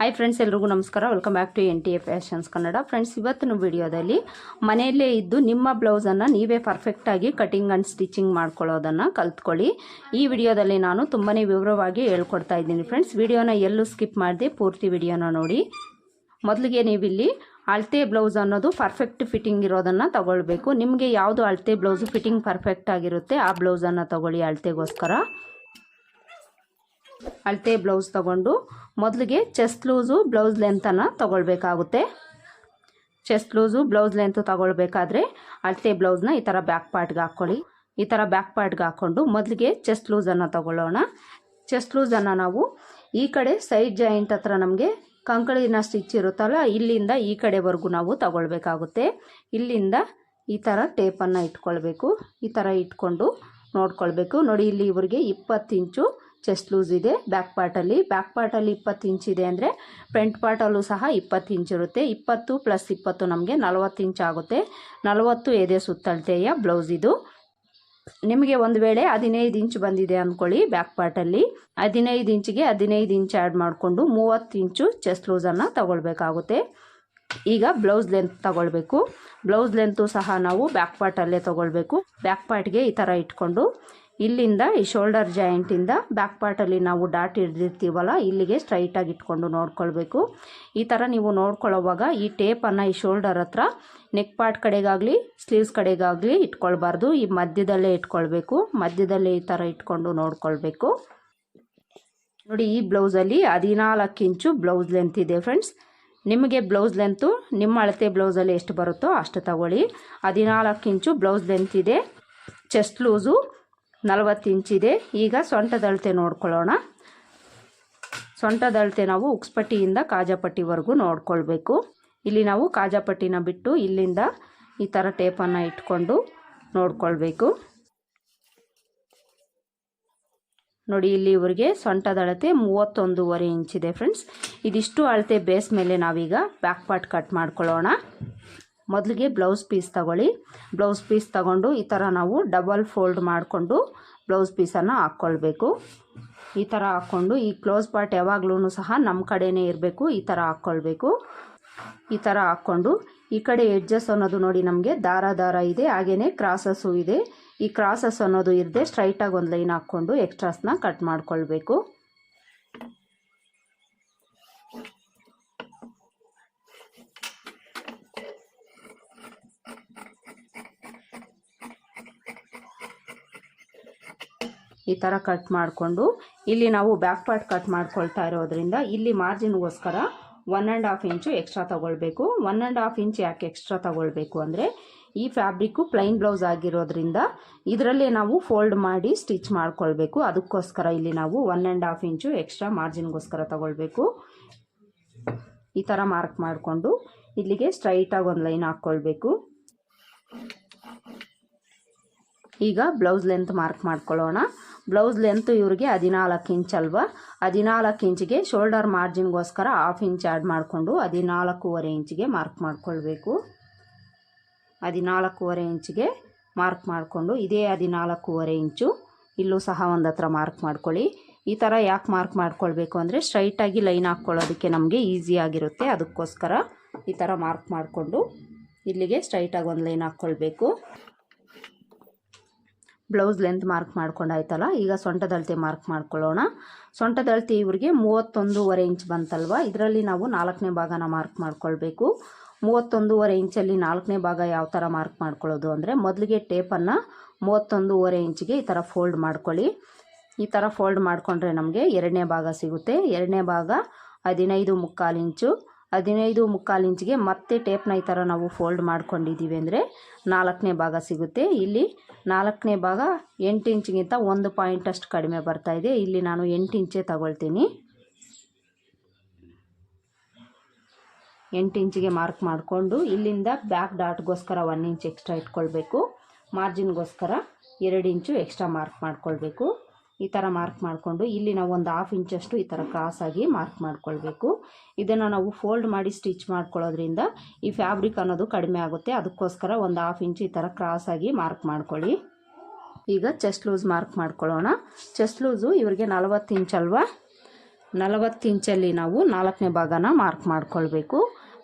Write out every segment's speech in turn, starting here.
Hi friends ಎಲ್ರಿಗೂ ನಮಸ್ಕಾರ. Welcome back to N T A fashions Kannada friends ಇವತ್ತಿನ ವಿಡಿಯೋದಲ್ಲಿ ಮನೆಯಲ್ಲೇ ಇದ್ದು ನಿಮ್ಮ ಬ್ಲೌಸನ್ನು ನೀವೇ ಪರ್ಫೆಕ್ಟಾಗಿ ಕಟಿಂಗ್ ಆ್ಯಂಡ್ ಸ್ಟಿಚಿಂಗ್ ಮಾಡ್ಕೊಳ್ಳೋದನ್ನು ಕಲ್ತ್ಕೊಳ್ಳಿ. ಈ ವಿಡಿಯೋದಲ್ಲಿ ನಾನು ತುಂಬಾ ವಿವರವಾಗಿ ಹೇಳ್ಕೊಡ್ತಾ ಇದ್ದೀನಿ ಫ್ರೆಂಡ್ಸ್ ವಿಡಿಯೋನ ಎಲ್ಲೂ ಸ್ಕಿಪ್ ಮಾಡಿದೆ ಪೂರ್ತಿ ವಿಡಿಯೋನ ನೋಡಿ. ಮೊದಲಿಗೆ ನೀವಿಲ್ಲಿ ಅಳತೆ ಬ್ಲೌಸ್ ಅನ್ನೋದು ಪರ್ಫೆಕ್ಟ್ ಫಿಟ್ಟಿಂಗ್ ಇರೋದನ್ನು ತಗೊಳ್ಬೇಕು. ನಿಮಗೆ ಯಾವುದು ಅಳತೆ ಬ್ಲೌಸು ಫಿಟ್ಟಿಂಗ್ ಪರ್ಫೆಕ್ಟ್ ಆಗಿರುತ್ತೆ, ಆ ಬ್ಲೌಸನ್ನು ತಗೊಳ್ಳಿ ಅಳತೆಗೋಸ್ಕರ. ಅಳತೆ ಬ್ಲೌಸ್ ತಗೊಂಡು ಮೊದಲಿಗೆ ಚೆಸ್ಟ್ ಲೂಸು ಬ್ಲೌಸ್ ಲೆಂತನ್ನು ತಗೊಳ್ಬೇಕಾಗುತ್ತೆ. ಚೆಸ್ಟ್ ಲೂಸು ಬ್ಲೌಸ್ ಲೆಂತ್ ತಗೊಳ್ಬೇಕಾದ್ರೆ ಅಳತೆ ಬ್ಲೌಸ್ನ ಈ ಥರ ಬ್ಯಾಕ್ ಪಾರ್ಟ್ಗೆ ಹಾಕ್ಕೊಳ್ಳಿ. ಈ ಥರ ಬ್ಯಾಕ್ ಪಾರ್ಟ್ಗೆ ಹಾಕ್ಕೊಂಡು ಮೊದಲಿಗೆ ಚೆಸ್ಟ್ ಲೂಸನ್ನು ತಗೊಳ್ಳೋಣ. ಚೆಸ್ಟ್ ಲೂಸನ್ನು ನಾವು ಈ ಕಡೆ ಸೈಡ್ ಜಾಯಿಂಟ್ ಹತ್ರ ನಮಗೆ ಕಂಕಳಿನ ಸ್ಟಿಚ್ ಇರುತ್ತಲ್ಲ, ಇಲ್ಲಿಂದ ಈ ಕಡೆವರೆಗೂ ನಾವು ತಗೊಳ್ಬೇಕಾಗುತ್ತೆ. ಇಲ್ಲಿಂದ ಈ ಥರ ಟೇಪನ್ನು ಇಟ್ಕೊಳ್ಬೇಕು. ಈ ಥರ ಇಟ್ಕೊಂಡು ನೋಡ್ಕೊಳ್ಬೇಕು. ನೋಡಿ, ಇಲ್ಲಿ ಇವರಿಗೆ ಇಪ್ಪತ್ತು ಇಂಚು ಚೆಸ್ಟ್ ಲೂಸ್ ಇದೆ ಬ್ಯಾಕ್ ಪಾರ್ಟಲ್ಲಿ ಬ್ಯಾಕ್ ಪಾರ್ಟಲ್ಲಿ ಇಪ್ಪತ್ತು ಇದೆ ಅಂದರೆ ಫ್ರಂಟ್ ಪಾರ್ಟಲ್ಲೂ ಸಹ ಇಪ್ಪತ್ತು ಇಂಚ್ ಇರುತ್ತೆ. ಇಪ್ಪತ್ತು ಪ್ಲಸ್ ಇಪ್ಪತ್ತು ನಮಗೆ ನಲವತ್ತು ಇಂಚ್ ಆಗುತ್ತೆ. ನಲವತ್ತು ಎದೆ ಸುತ್ತಳತೆಯ ಬ್ಲೌಸ್ ಇದು. ನಿಮಗೆ ಒಂದು ವೇಳೆ ಹದಿನೈದು ಇಂಚ್ ಬಂದಿದೆ ಅಂದ್ಕೊಳ್ಳಿ ಬ್ಯಾಕ್ ಪಾರ್ಟಲ್ಲಿ ಹದಿನೈದು ಇಂಚಿಗೆ ಹದಿನೈದು ಇಂಚ್ ಆ್ಯಡ್ ಮಾಡಿಕೊಂಡು ಮೂವತ್ತು ಇಂಚು ಚೆಸ್ಟ್ ಲೂಸನ್ನು ತಗೊಳ್ಬೇಕಾಗುತ್ತೆ. ಈಗ ಬ್ಲೌಸ್ ಲೆಂತ್ ತಗೊಳ್ಬೇಕು. ಬ್ಲೌಸ್ ಲೆಂತು ಸಹ ನಾವು ಬ್ಯಾಕ್ ಪಾರ್ಟಲ್ಲೇ ತಗೊಳ್ಬೇಕು. ಬ್ಯಾಕ್ ಪಾರ್ಟ್ಗೆ ಈ ಥರ ಇಟ್ಕೊಂಡು ಇಲ್ಲಿಂದ ಈ ಶೋಲ್ಡರ್ ಜಾಯಿಂಟಿಂದ ಬ್ಯಾಕ್ ಪಾರ್ಟಲ್ಲಿ ನಾವು ಡಾಟ್ ಹಿಡ್ದಿರ್ತೀವಲ್ಲ, ಇಲ್ಲಿಗೆ ಸ್ಟ್ರೈಟಾಗಿ ಇಟ್ಕೊಂಡು ನೋಡ್ಕೊಳ್ಬೇಕು. ಈ ಥರ ನೀವು ನೋಡ್ಕೊಳ್ಳೋವಾಗ ಈ ಟೇಪನ್ನು ಈ ಶೋಲ್ಡರ್ ಹತ್ರ ನೆಕ್ ಪಾರ್ಟ್ ಕಡೆಗಾಗಲಿ ಸ್ಲೀವ್ಸ್ ಕಡೆಗಾಗಲಿ ಇಟ್ಕೊಳ್ಬಾರ್ದು. ಈ ಮಧ್ಯದಲ್ಲೇ ಇಟ್ಕೊಳ್ಬೇಕು. ಮಧ್ಯದಲ್ಲೇ ಈ ಥರ ಇಟ್ಕೊಂಡು ನೋಡ್ಕೊಳ್ಬೇಕು. ನೋಡಿ, ಈ ಬ್ಲೌಸಲ್ಲಿ ಹದಿನಾಲ್ಕು ಇಂಚು ಬ್ಲೌಸ್ ಲೆಂತ್ ಇದೆ ಫ್ರೆಂಡ್ಸ್ ನಿಮಗೆ ಬ್ಲೌಸ್ ಲೆಂತು ನಿಮ್ಮ ಅಳತೆ ಬ್ಲೌಸಲ್ಲಿ ಎಷ್ಟು ಬರುತ್ತೋ ಅಷ್ಟು ತಗೊಳ್ಳಿ. ಹದಿನಾಲ್ಕು ಇಂಚು ಬ್ಲೌಸ್ ಲೆಂತ್ ಇದೆ. ಚೆಸ್ಟ್ ಲೂಸು ನಲವತ್ತು ಇಂಚಿದೆ ಈಗ ಸೊಂಟದಳತೆ ನೋಡ್ಕೊಳ್ಳೋಣ. ಸೊಂಟದಳತೆ ನಾವು ಉಕ್ಸ್ಪಟ್ಟಿಯಿಂದ ಕಾಜಾಪಟ್ಟಿವರೆಗೂ ನೋಡ್ಕೊಳ್ಬೇಕು. ಇಲ್ಲಿ ನಾವು ಕಾಜಾಪಟ್ಟಿನ ಬಿಟ್ಟು ಇಲ್ಲಿಂದ ಈ ಥರ ಟೇಪನ್ನು ಇಟ್ಕೊಂಡು ನೋಡ್ಕೊಳ್ಬೇಕು. ನೋಡಿ, ಇಲ್ಲಿ ಇವರಿಗೆ ಸೊಂಟದಳತೆ ಮೂವತ್ತೊಂದೂವರೆ ಇಂಚಿದೆ ಫ್ರೆಂಡ್ಸ್ ಇದಿಷ್ಟು ಅಳತೆ ಬೇಸ್ ಮೇಲೆ ನಾವೀಗ ಬ್ಯಾಕ್ ಪಾರ್ಟ್ ಕಟ್ ಮಾಡ್ಕೊಳ್ಳೋಣ. ಮೊದಲಿಗೆ ಬ್ಲೌಸ್ ಪೀಸ್ ತಗೊಳ್ಳಿ. ಬ್ಲೌಸ್ ಪೀಸ್ ತಗೊಂಡು ಈ ಥರ ನಾವು ಡಬಲ್ ಫೋಲ್ಡ್ ಮಾಡಿಕೊಂಡು ಬ್ಲೌಸ್ ಪೀಸನ್ನು ಹಾಕ್ಕೊಳ್ಬೇಕು ಈ ಥರ ಹಾಕ್ಕೊಂಡು ಈ ಕ್ಲೋಸ್ ಪಾರ್ಟ್ ಯಾವಾಗ್ಲೂ ಸಹ ನಮ್ಮ ಕಡೆಯೇ ಇರಬೇಕು. ಈ ಥರ ಹಾಕ್ಕೊಳ್ಬೇಕು ಈ ಥರ ಹಾಕ್ಕೊಂಡು ಈ ಕಡೆ ಎಡ್ಜಸ್ ಅನ್ನೋದು ನೋಡಿ ನಮಗೆ ದಾರ ದಾರ ಇದೆ ಹಾಗೆಯೇ ಕ್ರಾಸಸ್ಸು ಇದೆ. ಈ ಕ್ರಾಸಸ್ ಅನ್ನೋದು ಇರದೆ ಸ್ಟ್ರೈಟಾಗಿ ಒಂದು ಲೈನ್ ಹಾಕ್ಕೊಂಡು ಎಕ್ಸ್ಟ್ರಾಸ್ನ ಕಟ್ ಮಾಡ್ಕೊಳ್ಬೇಕು. ಈ ಥರ ಕಟ್ ಮಾಡಿಕೊಂಡು, ಇಲ್ಲಿ ನಾವು ಬ್ಯಾಕ್ ಪಾರ್ಟ್ ಕಟ್ ಮಾಡ್ಕೊಳ್ತಾ ಇರೋದ್ರಿಂದ ಇಲ್ಲಿ ಮಾರ್ಜಿನ್ಗೋಸ್ಕರ one and half inch extra ತೊಗೊಳ್ಬೇಕು. ಒನ್ ಆ್ಯಂಡ್ ಹಾಫ್ ಇಂಚ್ ಯಾಕೆ ಎಕ್ಸ್ಟ್ರಾ ತೊಗೊಳ್ಬೇಕು ಅಂದರೆ, ಈ ಫ್ಯಾಬ್ರಿಕ್ಕು ಪ್ಲೈನ್ ಬ್ಲೌಸ್ ಆಗಿರೋದ್ರಿಂದ ಇದರಲ್ಲೇ ನಾವು ಫೋಲ್ಡ್ ಮಾಡಿ ಸ್ಟಿಚ್ ಮಾಡ್ಕೊಳ್ಬೇಕು. ಅದಕ್ಕೋಸ್ಕರ ಇಲ್ಲಿ ನಾವು one and half inch extra ಮಾರ್ಜಿನ್ಗೋಸ್ಕರ ತೊಗೊಳ್ಬೇಕು. ಈ ಥರ ಮಾರ್ಕ್ ಮಾಡಿಕೊಂಡು ಇಲ್ಲಿಗೆ ಸ್ಟ್ರೈಟಾಗಿ ಒಂದು ಲೈನ್ ಹಾಕ್ಕೊಳ್ಬೇಕು ಈಗ ಬ್ಲೌಸ್ ಲೆಂತ್ ಮಾರ್ಕ್ ಮಾಡ್ಕೊಳ್ಳೋಣ. ಬ್ಲೌಸ್ ಲೆಂತ್ ಇವ್ರಿಗೆ ಹದಿನಾಲ್ಕು ಇಂಚ್ ಅಲ್ವಾ? ಹದಿನಾಲ್ಕು ಇಂಚಿಗೆ ಶೋಲ್ಡರ್ ಮಾರ್ಜಿನ್ಗೋಸ್ಕರ ಹಾಫ್ ಇಂಚ್ ಆ್ಯಡ್ ಮಾಡಿಕೊಂಡು ಹದಿನಾಲ್ಕೂವರೆ ಇಂಚಿಗೆ ಮಾರ್ಕ್ ಮಾಡ್ಕೊಳ್ಬೇಕು. ಹದಿನಾಲ್ಕೂವರೆ ಇಂಚಿಗೆ ಮಾರ್ಕ್ ಮಾಡಿಕೊಂಡು ಇದೇ ಹದಿನಾಲ್ಕೂವರೆ ಇಂಚು ಇಲ್ಲೂ ಸಹ ಒಂದು ಹತ್ರ ಮಾರ್ಕ್ ಮಾಡ್ಕೊಳ್ಳಿ. ಈ ಥರ ಯಾಕೆ ಮಾರ್ಕ್ ಮಾಡ್ಕೊಳ್ಬೇಕು ಅಂದರೆ ಸ್ಟ್ರೈಟಾಗಿ ಲೈನ್ ಹಾಕ್ಕೊಳ್ಳೋದಕ್ಕೆ ನಮಗೆ ಈಸಿ ಆಗಿರುತ್ತೆ. ಅದಕ್ಕೋಸ್ಕರ ಈ ಥರ ಮಾರ್ಕ್ ಮಾಡಿಕೊಂಡು ಇಲ್ಲಿಗೆ ಸ್ಟ್ರೈಟಾಗಿ ಒಂದು ಲೈನ್ ಹಾಕ್ಕೊಳ್ಬೇಕು. ಬ್ಲೌಸ್ ಲೆಂತ್ ಮಾರ್ಕ್ ಮಾಡ್ಕೊಂಡಾಯ್ತಲ್ಲ ಈಗ ಸೊಂಟದಳತೆ ಮಾರ್ಕ್ ಮಾಡ್ಕೊಳ್ಳೋಣ. ಸೊಂಟದಳತೆ ಇವ್ರಿಗೆ ಮೂವತ್ತೊಂದೂವರೆ ಇಂಚ್ ಬಂತಲ್ವ? ಇದರಲ್ಲಿ ನಾವು ನಾಲ್ಕನೇ ಭಾಗನ ಮಾರ್ಕ್ ಮಾಡ್ಕೊಳ್ಬೇಕು. ಮೂವತ್ತೊಂದೂವರೆ ಇಂಚಲ್ಲಿ ನಾಲ್ಕನೇ ಭಾಗ ಯಾವ ಥರ ಮಾರ್ಕ್ ಮಾಡ್ಕೊಳ್ಳೋದು ಅಂದರೆ, ಮೊದಲಿಗೆ ಟೇಪನ್ನು ಮೂವತ್ತೊಂದೂವರೆ ಇಂಚಿಗೆ ಈ ಥರ ಫೋಲ್ಡ್ ಮಾಡ್ಕೊಳ್ಳಿ. ಈ ಥರ ಫೋಲ್ಡ್ ಮಾಡಿಕೊಂಡ್ರೆ ನಮಗೆ ಎರಡನೇ ಭಾಗ ಸಿಗುತ್ತೆ. ಎರಡನೇ ಭಾಗ ಹದಿನೈದು ಮುಕ್ಕಾಲು ಇಂಚು. ಹದಿನೈದು ಮುಕ್ಕಾಲು ಇಂಚಿಗೆ ಮತ್ತೆ ಟೇಪ್ನ ಈ ಥರ ನಾವು ಫೋಲ್ಡ್ ಮಾಡ್ಕೊಂಡಿದ್ದೀವಿ ಅಂದರೆ ನಾಲ್ಕನೇ ಭಾಗ ಸಿಗುತ್ತೆ. ಇಲ್ಲಿ ನಾಲ್ಕನೇ ಭಾಗ ಎಂಟು ಇಂಚಿಗಿಂತ ಒಂದು ಪಾಯಿಂಟ್ ಅಷ್ಟು ಕಡಿಮೆ ಬರ್ತಾ ಇದೆ. ಇಲ್ಲಿ ನಾನು ಎಂಟು ಇಂಚೇ ತಗೊಳ್ತೀನಿ. ಎಂಟು ಇಂಚಿಗೆ ಮಾರ್ಕ್ ಮಾಡಿಕೊಂಡು ಇಲ್ಲಿಂದ ಬ್ಯಾಕ್ ಡಾಟ್ಗೋಸ್ಕರ ಒನ್ ಇಂಚ್ ಎಕ್ಸ್ಟ್ರಾ ಇಟ್ಕೊಳ್ಬೇಕು. ಮಾರ್ಜಿನ್ಗೋಸ್ಕರ ಎರಡು ಇಂಚು ಎಕ್ಸ್ಟ್ರಾ ಮಾರ್ಕ್ ಮಾಡ್ಕೊಳ್ಬೇಕು. ಈ ಥರ ಮಾರ್ಕ್ ಮಾಡಿಕೊಂಡು ಇಲ್ಲಿ ನಾವು ಒಂದು ಹಾಫ್ ಇಂಚಷ್ಟು ಈ ಥರ ಕ್ರಾಸಾಗಿ ಮಾರ್ಕ್ ಮಾಡ್ಕೊಳ್ಬೇಕು. ಇದನ್ನು ನಾವು ಫೋಲ್ಡ್ ಮಾಡಿ ಸ್ಟಿಚ್ ಮಾಡ್ಕೊಳ್ಳೋದ್ರಿಂದ ಈ ಫ್ಯಾಬ್ರಿಕ್ ಅನ್ನೋದು ಕಡಿಮೆ ಆಗುತ್ತೆ. ಅದಕ್ಕೋಸ್ಕರ ಒಂದು ಹಾಫ್ ಇಂಚ್ ಈ ಥರ ಕ್ರಾಸಾಗಿ ಮಾರ್ಕ್ ಮಾಡ್ಕೊಳ್ಳಿ. ಈಗ ಚೆಸ್ಟ್ ಲೂಸ್ ಮಾರ್ಕ್ ಮಾಡ್ಕೊಳ್ಳೋಣ. ಚೆಸ್ಟ್ ಲೂಸು ಇವರಿಗೆ ನಲವತ್ತು ಇಂಚ್ ಅಲ್ವಾ? ನಲವತ್ತು ಇಂಚಲ್ಲಿ ನಾವು ನಾಲ್ಕನೇ ಭಾಗನ ಮಾರ್ಕ್ ಮಾಡ್ಕೊಳ್ಬೇಕು.